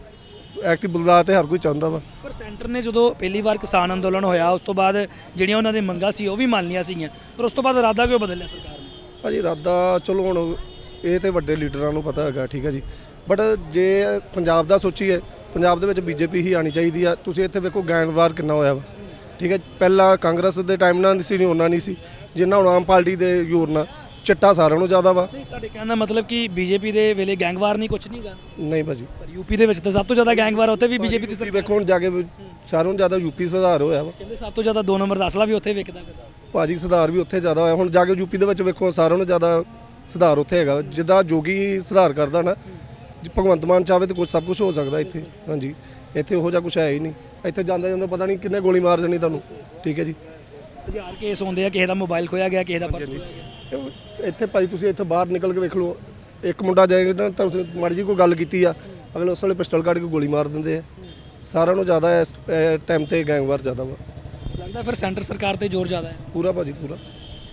ਐਕਟਿਵ ਬੁਲਦਾ ਤੇ ਹਰ ਕੋਈ ਚਾਹੁੰਦਾ ਵਾ। ਪਰ ਸੈਂਟਰ ਨੇ ਜਦੋਂ ਪਹਿਲੀ ਵਾਰ ਕਿਸਾਨ ਅੰਦੋਲਨ ਹੋਇਆ ਉਸ ਤੋਂ ਬਾਅਦ ਜਿਹੜੀਆਂ ਉਹਨਾਂ ਦੇ ਮੰਗਾਂ ਸੀ ਉਹ ਵੀ ਮੰਨ ਲਈਆਂ ਸੀਗੀਆਂ। ਪਰ ਉਸ ਤੋਂ ਬਾਅਦ ਇਰਾਦਾ ਕਿਉਂ ਬਦਲਿਆ ਸਰਕਾਰ ਨੇ? ਭਾਜੀ ਇਰਾਦਾ ਚਲੋ ਹੁਣ ਇਹ ਤੇ ਵੱਡੇ ਲੀਡਰਾਂ ਨੂੰ ਪਤਾ ਹੈਗਾ ਠੀਕ ਹੈ ਜੀ। ਬਟ ਜੇ ਪੰਜਾਬ ਦਾ ਸੋਚੀਏ ਪੰਜਾਬ ਦੇ ਵਿੱਚ ਬੀਜੇਪੀ ਹੀ ਆਣੀ ਚਾਹੀਦੀ ਆ। ਤੁਸੀਂ ਇੱਥੇ ਵੇਖੋ ਗੈਂਗਵਾਰ ਕਿੰਨਾ ਹੋਇਆ ਵਾ। ਠੀਕ ਹੈ ਪਹਿਲਾਂ ਕਾਂਗਰਸ ਦੇ ਟਾਈਮ ਨਾਲ ਸੀ ਨਹੀਂ ਉਹਨਾਂ ਨਹੀਂ ਸੀ। ਜਿੰਨਾ ਹੁਣ ਆਮ ਪਾਰਟੀ ਦੇ ਯੋਰ ਨਾਲ। ਚਿੱਟਾ ਸਾਰਿਆਂ ਨੂੰ ਜ਼ਿਆਦਾ ਵਾ। ਨਹੀਂ ਤੁਹਾਡੇ ਕਹਿਣ ਦਾ ਮਤਲਬ ਕਿ ਬੀਜੇਪੀ ਦੇ ਵੇਲੇ ਗੈਂਗਵਾਰ ਨਹੀਂ ਕੁਝ ਨਹੀਂਗਾ ਨਹੀਂ ਭਾਜੀ। ਪਰ ਯੂਪੀ ਦੇ ਵਿੱਚ ਤਾਂ ਸਭ ਤੋਂ ਜ਼ਿਆਦਾ ਗੈਂਗਵਾਰ ਉੱਥੇ ਵੀ ਬੀਜੇਪੀ ਦੀ ਤੁਸੀਂ ਸਰਕਾਰ ਵੇਖੋ ਹੁਣ ਜਾ ਕੇ ਸਾਰਿਆਂ ਨੂੰ ਜ਼ਿਆਦਾ ਯੂਪੀ ਸੁਧਾਰ ਹੋਇਆ ਵਾ। ਕਹਿੰਦੇ ਸਭ ਤੋਂ ਜ਼ਿਆਦਾ ਦੋ ਨੰਬਰ ਦਾ ਅਸਲਾ ਵੀ ਉੱਥੇ ਵਿਕਦਾ ਫਿਰ। ਭਾਜੀ ਸੁਧਾਰ ਵੀ ਉੱਥੇ ਜ਼ਿਆਦਾ ਹੋਇਆ। ਹੁਣ ਜਾ ਕੇ ਯੂਪੀ ਦੇ ਵਿੱਚ ਵੇਖੋ ਸਾਰਿਆਂ ਨੂੰ ਜ਼ਿਆਦਾ ਸੁਧਾਰ ਉੱਥੇ ਹੈਗਾ ਜਿੱਦਾਂ ਜੋਗੀ ਸੁਧਾਰ ਕਰਦਾ ਨਾ ਜੇ ਭਗਵੰਤ ਮਾਨ ਚਾਹਵੇ ਤਾਂ ਕੁਝ ਸਭ ਕੁਝ ਹੋ ਸਕਦਾ ਇੱਥੇ। ਹਾਂਜੀ। ਇੱਥੇ ਉਹੋ ਜਿਹਾ ਕੁਝ ਹੈ ਹੀ ਨਹੀਂ। ਇੱਥੇ ਜਾਂਦੇ ਜਾਂਦੇ ਪਤਾ ਨਹੀਂ ਕਿੰਨੇ ਗੋਲੀ ਮਾਰ ਜਾਣੀ ਤੁਹਾਨੂੰ। ਠੀਕ ਹੈ ਜੀ। ਹਜ਼ਾਰ ਕੇਸ ਹੁੰਦੇ ਆ ਕਿਸੇ ਦਾ ਮੋਬਾਈਲ ਖੋਇਆ ਗਿਆ ਕਿਸੇ ਦਾ ਪਰਸ ਖੋਇਆ ਗਿਆ। ਇਹ- ਇੱਥੇ ਭਾਜੀ ਤੁਸੀਂ ਇੱਥੇ ਬਾਹਰ ਨਿਕਲ ਕੇ ਵੇਖ ਲਓ ਇੱਕ ਮੁੰਡਾ ਜਾਏਗਾ ਨਾ ਤਾਂ ਤੁਸੀਂ ਮਾੜੀ ਜੀ ਕੋਈ ਗੱਲ ਕੀਤੀ ਆ ਅਗਲੇ ਉਸ ਵੇਲੇ ਪਿਸਟਲ ਕੱਢ ਕੇ ਗੋਲੀ ਮਾਰ ਦਿੰਦੇ ਆ। ਸਾਰਿਆਂ ਨੂੰ ਜ਼ਿਆਦਾ ਇਸ ਟਾਈਮ ਤੇ ਗੈਂਗਵਾਰ ਜ਼ਿਆਦਾ ਵਾ। ਲੱਗਦਾ ਫਿਰ ਸੈਂਟਰ ਸਰਕਾਰ ਤੇ ਜ਼ੋਰ ਜ਼ਿਆਦਾ ਹੈ? ਪੂਰਾ ਭਾਜੀ ਪੂਰਾ।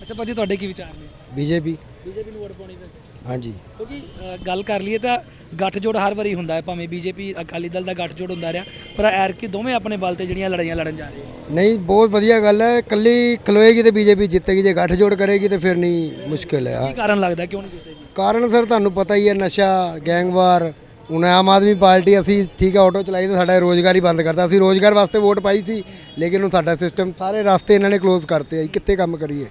ਅੱਛਾ ਭਾਜੀ ਤੁਹਾਡੇ ਕੀ ਵਿਚਾਰ ਨੇ? ਬੀਜੇਪੀ। ਬੀਜੇਪੀ ਨੂੰ ਵੋਟ ਪਾਉਣੀ ਫਿਰ। ਹਾਂਜੀ। ਕਿਉਂਕਿ ਅ, ਗੱਲ ਕਰ ਲਈਏ ਤਾਂ ਗੱਠਜੋੜ ਹਰ ਵਾਰੀ ਹੁੰਦਾ ਹੈ ਭਾਵੇਂ ਬੀਜੇਪੀ ਅਕਾਲੀ ਦਲ ਦਾ ਗੱਠਜੋੜ ਹੁੰਦਾ ਰਿਹਾ ਪਰ ਐਰਕੀ ਦੋਵੇਂ ਆਪਣੇ ਬਲ ਤੇ ਜਿਹੜੀਆਂ ਲੜਾਈਆਂ ਲੜਨ ਜਾ ਰਹੇ ਆ ਨਹੀਂ ਬਹੁਤ ਵਧੀਆ ਗੱਲ ਹੈ ਕੱਲੀ ਖਲੋਏਗੀ ਤੇ ਬੀਜੇਪੀ ਜਿੱਤੇਗੀ ਜੇ ਗੱਠਜੋੜ ਕਰੇਗੀ ਤੇ ਫਿਰ ਨਹੀਂ ਮੁਸ਼ਕਿਲ ਹੈ। ਕੀ ਕਾਰਨ ਲੱਗਦਾ ਕਿਉਂ ਨਹੀਂ ਜਿੱਤੇਗੀ? ਕਾਰਨ ਸਰ ਤੁਹਾਨੂੰ ਪਤਾ ਹੀ ਹੈ ਨਸ਼ਾ ਗੈਂਗਵਾਰ ਹੁਣ ਆਮ ਆਦਮੀ ਪਾਰਟੀ ਅਸੀਂ ਠੀਕ ਹੈ ਆਟੋ ਚਲਾਈ ਤੇ ਸਾਡਾ ਰੋਜ਼ਗਾਰ ਹੀ ਬੰਦ ਕਰਤਾ। ਅਸੀਂ ਰੋਜ਼ਗਾਰ ਵਾਸਤੇ ਵੋਟ ਪਾਈ ਸੀ ਲੇਕਿਨ ਹੁਣ ਸਾਡਾ ਸਿਸਟਮ ਸਾਰੇ ਰਸਤੇ ਇਹਨਾਂ ਨੇ ਕਲੋਜ਼ ਕਰਤੇ ਅਸੀਂ ਕਿੱਥੇ ਕੰਮ ਕਰੀਏ?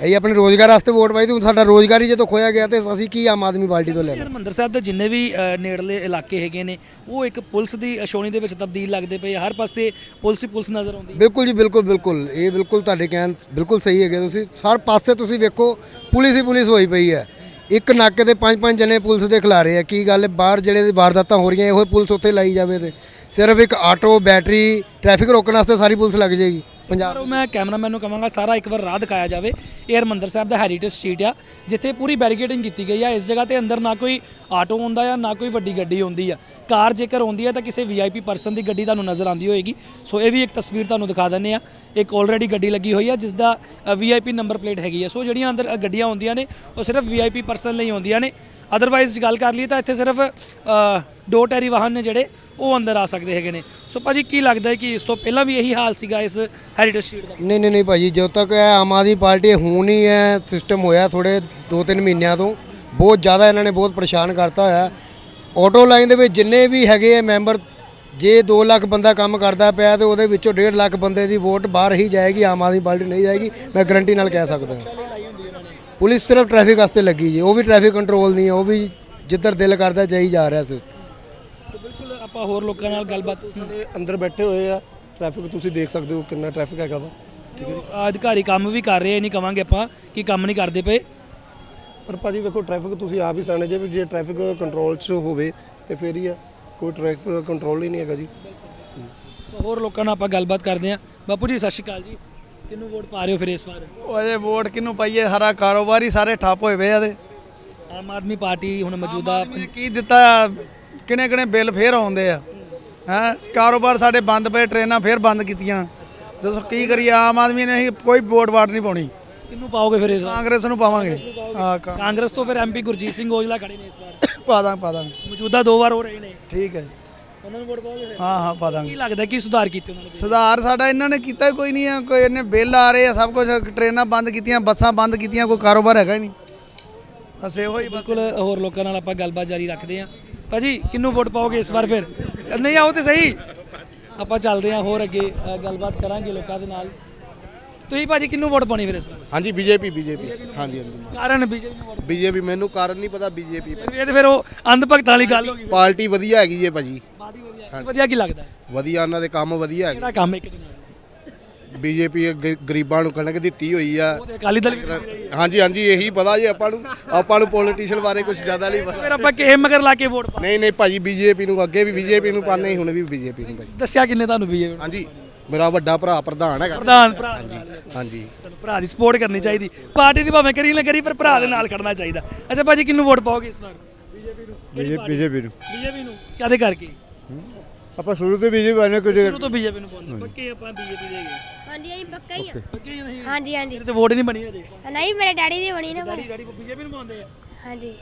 ਅਸੀਂ ਆਪਣੇ ਰੋਜ਼ਗਾਰ ਵਾਸਤੇ ਵੋਟ ਪਾਈ ਤੇ ਹੁਣ ਸਾਡਾ ਰੋਜ਼ਗਾਰ ਹੀ ਜਦੋਂ ਖੋਇਆ ਗਿਆ ਤੇ ਅਸੀਂ ਕੀ ਆਮ ਆਦਮੀ ਪਾਰਟੀ ਤੋਂ ਲੈਣਾ ਹਰਮੰਦਰ ਸਾਹਿਬ ਦੇ ਜਿੰਨੇ ਵੀ ਅ, ਨੇੜਲੇ ਇਲਾਕੇ ਹੈਗੇ ਨੇ ਉਹ ਇੱਕ ਪੁਲਿਸ ਦੀ ਅਸ਼ੋਣੀ ਦੇ ਵਿੱਚ ਤਬਦੀਲ ਲੱਗਦੇ ਪਏ ਆ। ਹਰ ਪਾਸੇ ਪੁਲਿਸ ਹੀ ਪੁਲਿਸ ਨਜ਼ਰ ਆਉਂਦੀ ਹੈ। ਬਿਲਕੁਲ ਜੀ ਬਿਲਕੁਲ ਬਿਲਕੁਲ। ਇਹ ਬਿਲਕੁਲ ਤੁਹਾਡੇ ਕਹਿਣ ਬਿਲਕੁਲ ਸਹੀ ਹੈਗੇ ਤੁਸੀਂ। ਹਰ ਪਾਸੇ ਤੁਸੀਂ ਵੇਖੋ ਪੁਲਿਸ ਹੀ ਪੁਲਿਸ ਹੋਈ ਪਈ ਹੈ। ਇੱਕ ਨਾਕੇ ਤੇ ਪੰਜ ਪੰਜ ਜਣੇ ਪੁਲਿਸ ਦੇ ਖਿਲਾਰੇ ਆ। ਕੀ ਗੱਲ ਹੈ? ਬਾਹਰ ਜਿਹੜੇ ਦੀ ਵਾਰਦਾਤਾਂ ਹੋ ਰਹੀਆਂ ਇਹੋ ਪੁਲਿਸ ਉੱਥੇ ਲਾਈ ਜਾਵੇ ਤੇ। ਸਿਰਫ ਇੱਕ ਆਟੋ ਬੈਟਰੀ ਟ੍ਰੈਫਿਕ ਰੋਕਣ ਵਾਸਤੇ ਸਾਰੀ ਪੁਲਿਸ ਲੱਗ ਜਾਏਗੀ। ਪੰਜਾਬ ਪਰ ਮੈਂ ਕੈਮਰਾਮੈਨ ਨੂੰ ਕਹਾਂਗਾ, ਸਾਰਾ ਇੱਕ ਵਾਰ ਰਾਹ ਦਿਖਾਇਆ ਜਾਵੇ। ਇਹ ਹਰਮੰਦਰ ਸਾਹਿਬ ਦਾ ਹੈਰੀਟੇਜ ਸਟਰੀਟ ਆ, ਜਿੱਥੇ ਪੂਰੀ ਬੈਰੀਕੇਡਿੰਗ ਕੀਤੀ ਗਈ ਆ। ਇਸ ਜਗ੍ਹਾ ਤੇ ਅੰਦਰ ਨਾ ਕੋਈ ਆਟੋ ਆਉਂਦਾ ਆ ਨਾ ਕੋਈ ਵੱਡੀ ਗੱਡੀ ਆਉਂਦੀ ਆ। ਕਾਰ ਜੇਕਰ ਆਉਂਦੀ ਆ ਤਾਂ ਕਿਸੇ ਵੀਆਈਪੀ ਪਰਸਨ ਦੀ ਗੱਡੀ ਤੁਹਾਨੂੰ ਨਜ਼ਰ ਆਉਂਦੀ ਹੋਏਗੀ। ਸੋ ਇਹ ਵੀ ਇੱਕ ਤਸਵੀਰ ਤੁਹਾਨੂੰ ਦਿਖਾ ਦਿੰਨੇ ਆ। ਇੱਕ ਆਲਰੇਡੀ ਗੱਡੀ ਲੱਗੀ ਹੋਈ ਆ, ਜਿਸ ਦਾ ਵੀਆਈਪੀ ਨੰਬਰ ਪਲੇਟ ਹੈਗੀ ਆ। ਸੋ ਜਿਹੜੀਆਂ ਅੰਦਰ ਗੱਡੀਆਂ ਆਉਂਦੀਆਂ ਨੇ, ਉਹ ਸਿਰਫ ਵੀਆਈਪੀ ਪਰਸਨ ਲਈ ਆਉਂਦੀਆਂ ਨੇ। ਅਦਰਵਾਈਜ਼ ਗੱਲ ਕਰ ਲਈਏ ਤਾਂ ਇੱਥੇ ਸਿਰਫ ਅ, ਦੋ ਟੈਰੀ ਵਾਹਨ ਨੇ ਜਿਹੜੇ ਉਹ ਅੰਦਰ ਆ ਸਕਦੇ ਹੈਗੇ ਨੇ। ਸੋ ਭਾਜੀ ਕੀ ਲੱਗਦਾ ਹੈ ਕਿ ਇਸ ਤੋਂ ਪਹਿਲਾਂ ਵੀ ਇਹੀ ਹਾਲ ਸੀਗਾ ਇਸ ਹੈਰੀਟੇਜ ਸਟਰੀਟ ਦਾ? ਨਹੀਂ ਨਹੀਂ ਨਹੀਂ ਭਾਜੀ ਜਦੋਂ ਤੱਕ ਇਹ ਆਮ ਆਦਮੀ ਪਾਰਟੀ ਹੁਣ ਹੀ ਹੈ ਸਿਸਟਮ ਹੋਇਆ ਥੋੜੇ 2-3 ਮਹੀਨਿਆਂ ਤੋਂ ਬਹੁਤ ਜ਼ਿਆਦਾ ਇਹਨਾਂ ਨੇ ਬਹੁਤ ਪਰੇਸ਼ਾਨ ਕਰਤਾ ਹੋਇਆ। ਆਟੋ ਲਾਈਨ ਦੇ ਵਿੱਚ ਜਿੰਨੇ ਵੀ ਹੈਗੇ ਆ ਮੈਂਬਰ ਜੇ 2 ਲੱਖ ਬੰਦਾ ਕੰਮ ਕਰਦਾ ਪਿਆ ਤੇ ਉਹਦੇ ਵਿੱਚੋਂ 1.5 ਲੱਖ ਬੰਦੇ ਦੀ ਵੋਟ ਬਾਹਰ ਹੀ ਜਾਏਗੀ ਆਮ ਆਦਮੀ ਪਾਰਟੀ ਨਹੀਂ ਜਾਏਗੀ ਮੈਂ ਗਰੰਟੀ ਨਾਲ ਕਹਿ ਸਕਦਾ ਪੁਲਿਸ ਸਿਰਫ ਟ੍ਰੈਫਿਕ ਵਾਸਤੇ ਲੱਗੀ ਜੀ ਉਹ ਵੀ ਟ੍ਰੈਫਿਕ ਕੰਟਰੋਲ ਨਹੀਂ ਹੈ ਉਹ ਵੀ ਜਿੱਧਰ ਦਿਲ ਕਰਦਾ ਜਾਈ ਜਾ ਰਿਹਾ ਸੀ। ਸੋ ਬਿਲਕੁਲ ਆਪਾਂ ਹੋਰ ਲੋਕਾਂ ਨਾਲ ਗੱਲਬਾਤ ਜਿਹੜੇ ਅੰਦਰ ਬੈਠੇ ਹੋਏ ਆ ਟ੍ਰੈਫਿਕ ਤੁਸੀਂ ਦੇਖ ਸਕਦੇ ਹੋ ਕਿੰਨਾ ਟ੍ਰੈਫਿਕ ਹੈਗਾ ਵਾ। ਠੀਕ ਹੈ ਜੀ। ਅਧਿਕਾਰੀ ਕੰਮ ਵੀ ਕਰ ਰਹੇ ਇਹ ਨਹੀਂ ਕਵਾਂਗੇ ਆਪਾਂ ਕਿ ਕੰਮ ਨਹੀਂ ਕਰਦੇ ਪਏ। ਪਰ ਭਾਜੀ ਵੇਖੋ ਟ੍ਰੈਫਿਕ ਤੁਸੀਂ ਆਪ ਹੀ ਸਾਣੇ ਜੇ ਵੀ ਜੇ ਟ੍ਰੈਫਿਕ ਕੰਟਰੋਲ 'ਚ ਹੋਵੇ ਤੇ ਫੇਰ ਹੀ ਆ। ਕੋਈ ਟ੍ਰੈਫਿਕ ਕੰਟਰੋਲ ਹੀ ਨਹੀਂ ਹੈਗਾ ਜੀ। ਹੋਰ ਲੋਕਾਂ ਨਾਲ ਆਪਾਂ ਗੱਲਬਾਤ ਕਰਦੇ ਆ। ਬਾਪੂ ਜੀ ਸਤਿ ਸ਼੍ਰੀ ਅਕਾਲ ਜੀ। ਕਿਹਨੂੰ ਵੋਟ ਪਾ ਰਹੇ ਹੋ ਫਿਰ ਇਸ ਵਾਰ? ਉਹ ਅਜੇ ਵੋਟ ਕਿਹਨੂੰ ਪਾਈਏ? ਸਾਰਾ ਕਾਰੋਬਾਰ ਹੀ ਸਾਰੇ ਠੱਪ ਹੋਏ ਪਏ ਆ ਤੇ ਆਮ ਆਦਮੀ ਪਾਰਟੀ ਹੁਣ ਮੌਜੂਦਾ ਆਦਮੀ ਨੇ ਕੀ ਦਿੱਤਾ ਕਿਨੇ ਕਿਨੇ ਬਿੱਲ ਫੇਰ ਆਉਂਦੇ ਆ। ਹੈ? ਕਾਰੋਬਾਰ ਸਾਡੇ ਬੰਦ ਪਏ ਟ੍ਰੇਨਾਂ ਫੇਰ ਬੰਦ ਕੀਤੀਆਂ। ਦੱਸੋ ਕੀ ਕਰੀਏ? ਆਮ ਆਦਮੀ ਨੇ ਅਸੀਂ ਕੋਈ ਵੋਟ ਵਾਟ ਨਹੀਂ ਪਾਉਣੀ। ਕਿਹਨੂੰ ਪਾਓਗੇ ਫਿਰ ਇਸ ਵਾਰ? ਕਾਂਗਰਸ ਨੂੰ ਪਾਵਾਂਗੇ। ਹਾਂ ਕਾ- ਕਾਂਗਰਸ ਤੋਂ ਫਿਰ ਐਮਪੀ ਗੁਰਜੀਤ ਸਿੰਘ ਔਜਲਾ ਖੜੇ ਨੇ ਇਸ ਵਾਰ। ਪਾ ਦਾਂਗੇ ਪਾ ਦਾਂਗੇ। ਮੌਜੂਦਾ ਦੋ ਵਾਰ ਹੋ ਰਹੇ ਨੇ। ਠੀਕ ਹੈ ਜੀ। ਉਹਨਾਂ ਨੂੰ ਵੋਟ ਪਾਓਗੇ ਫਿਰ? ਹਾਂ ਹਾਂ ਪਾ ਦਾਂਗੇ। ਕੀ ਲੱਗਦਾ ਕੀ ਸੁਧਾਰ ਕੀਤੇ ਉਹਨਾਂ ਨੇ ਸੁਧਾਰ ਸਾਡਾ ਇਹਨਾਂ ਨੇ ਕੀਤਾ ਹੀ ਕੋਈ ਨਹੀਂ ਆ ਕੋਈ ਇਹਨੇ ਬਿੱਲ ਆ ਰਹੇ ਆ ਸਭ ਕੁਝ ਟ੍ਰੇਨਾਂ ਬੰਦ ਕੀਤੀਆਂ ਬੱਸਾਂ ਬੰਦ ਕੀਤੀਆਂ ਕੋਈ ਕਾਰੋਬਾਰ ਹੈਗਾ ਹੀ ਨਹੀਂ। ਬਸ ਇਹੋ ਹੀ ਬਸ। ਬਿਲਕੁਲ ਹੋਰ ਲੋਕਾਂ ਨਾਲ ਆਪਾਂ ਗੱਲਬਾਤ ਜਾਰੀ ਰੱਖਦੇ ਹਾਂ। ਭਾਜੀ ਕਿਹਨੂੰ ਵੋਟ ਪਾਓਗੇ ਇਸ ਵਾਰ ਫਿਰ? ਨਹੀਂ ਆਓ ਤੇ ਸਹੀ। ਆਪਾਂ ਚੱਲਦੇ ਹਾਂ ਹੋਰ ਅੱਗੇ ਅ, ਗੱਲਬਾਤ ਕਰਾਂਗੇ ਲੋਕਾਂ ਦੇ ਨਾਲ। ਤੁਸੀਂ ਭਾਜੀ ਕਿਹਨੂੰ ਵੋਟ ਪਾਣੀ ਫਿਰ ਇਸ ਵਾਰ? ਹਾਂਜੀ ਬੀਜੇਪੀ ਬੀਜੇਪੀ। ਹਾਂਜੀ ਹਾਂਜੀ। ਕਾਰਨ ਬੀਜੇਪੀ ਨੂੰ ਵੋਟ ਬੀਜੇਪੀ ਮੈਨੂੰ ਕਾਰਨ ਨਹੀਂ ਪਤਾ ਬੀਜੇਪੀ। ਇਹ ਤੇ ਫਿਰ ਉਹ ਅੰਧ ਭਗਤਾਂ ਵਾਲੀ ਗੱਲ ਹੋ ਗਈ। ਪਾਰਟੀ ਵਧੀਆ ਹੈਗੀ ਜੇ ਭਾਜੀ। ਵਧੀਆ ਵਧੀਆ ਕੀ ਲੱਗਦਾ ਹੈ? ਵਧੀਆ ਉਹਨਾਂ ਦੇ ਕੰਮ ਵਧੀਆ ਹੈਗੇ ਕਿਹੜਾ ਕੰਮ ਇੱਕ ਦਿਨ ਨਾਲ? ਬੀਜੇਪੀ ਗਰੀਬਾਂ ਨੂੰ ਕਣਕ ਦਿੱਤੀ ਹੋਈ ਆ। ਉਹ ਤੇ ਅਕਾਲੀ ਦਲ ਵੀ ਕਰ ਰਹੀ ਹੈ। ਹਾਂਜੀ ਹਾਂਜੀ ਇਹੀ ਪਤਾ ਜੀ ਆਪਾਂ ਨੂੰ ਆਪਾਂ ਨੂੰ ਪੋਲੀਟੀਸ਼ੀਅਨ ਬਾਰੇ ਕੁਝ ਜ਼ਿਆਦਾ ਨਹੀਂ ਪਤਾ। ਫਿਰ ਆਪਾਂ ਕਿਸੇ ਮਗਰ ਲਾ ਕੇ ਵੋਟ ਪਾ ਨਹੀਂ ਨਹੀਂ ਭਾਜੀ ਬੀਜੇਪੀ ਨੂੰ ਅੱਗੇ ਵੀ ਬੀਜੇਪੀ ਨੂੰ ਪਾਣੇ ਹੁਣ ਵੀ ਬੀਜੇਪੀ ਨੂੰ ਭਾਜੀ। ਦੱਸਿਆ ਕਿੰਨੇ ਤੁਹਾਨੂੰ ਬੀਜੇਪੀ ਹਾਂਜੀ ਮੇਰਾ ਵੱਡਾ ਭਰਾ ਪ੍ਰਧਾਨ ਹੈਗਾ। ਪ੍ਰਧਾਨ ਭਰਾ ਦੇ ਨਾਲ। ਹਾਂਜੀ। ਤੁਹਾਨੂੰ ਭਰਾ ਦੀ ਸਪੋਰਟ ਕਰਨੀ ਚਾਹੀਦੀ। ਪਾਰਟੀ ਦੀ ਭਾਵੇਂ ਕਰੀ ਨਾ ਕਰੀ ਪਰ ਭਰਾ ਦੇ ਨਾਲ ਖੜਨਾ ਚਾਹੀਦਾ। ਅੱਛਾ ਭਾਜੀ ਕਿਹਨੂੰ ਵੋਟ ਪਾਓਗੇ ਇਸ ਵਾਰ? ਬੀਜੇਪੀ ਨੂੰ। ਬੀਜੇਪੀ ਨੂੰ। ਬੀਜੇਪੀ ਨੂੰ। ਕਾਦੇ ਕਰਕੇ? ਆਪਾਂ ਸ਼ੁਰੂ ਤੋਂ ਬੀਜੇਪੀ ਵਾਲੇ ਕੁਝ ਸ਼ੁਰੂ ਤੋਂ ਬੀਜੇਪੀ ਨੂੰ ਪਾਉਂਦੇ ਪੱਕੇ ਆਪਾਂ ਬੀਜੇਪੀ ਦੇ ਗਏ ਹਾਂਜੀ ਅਸੀਂ ਪੱਕਾ ਹੀ ਆ ਪੱਕੇ ਹੀ ਨਹੀਂ ਹਾਂਜੀ ਹਾਂਜੀ ਤੇ ਵੋਟ ਨਹੀਂ ਬਣੀ ਹਜੇ ਨਹੀਂ ਮੇਰੇ ਡੈਡੀ ਦੀ ਬਣੀ ਨਾ ਪਰ ਡੈਡੀ ਡੈਡੀ ਬੀਜੇਪੀ ਨੂੰ ਪਾਉਂਦੇ ਆ ਹਾਂਜੀ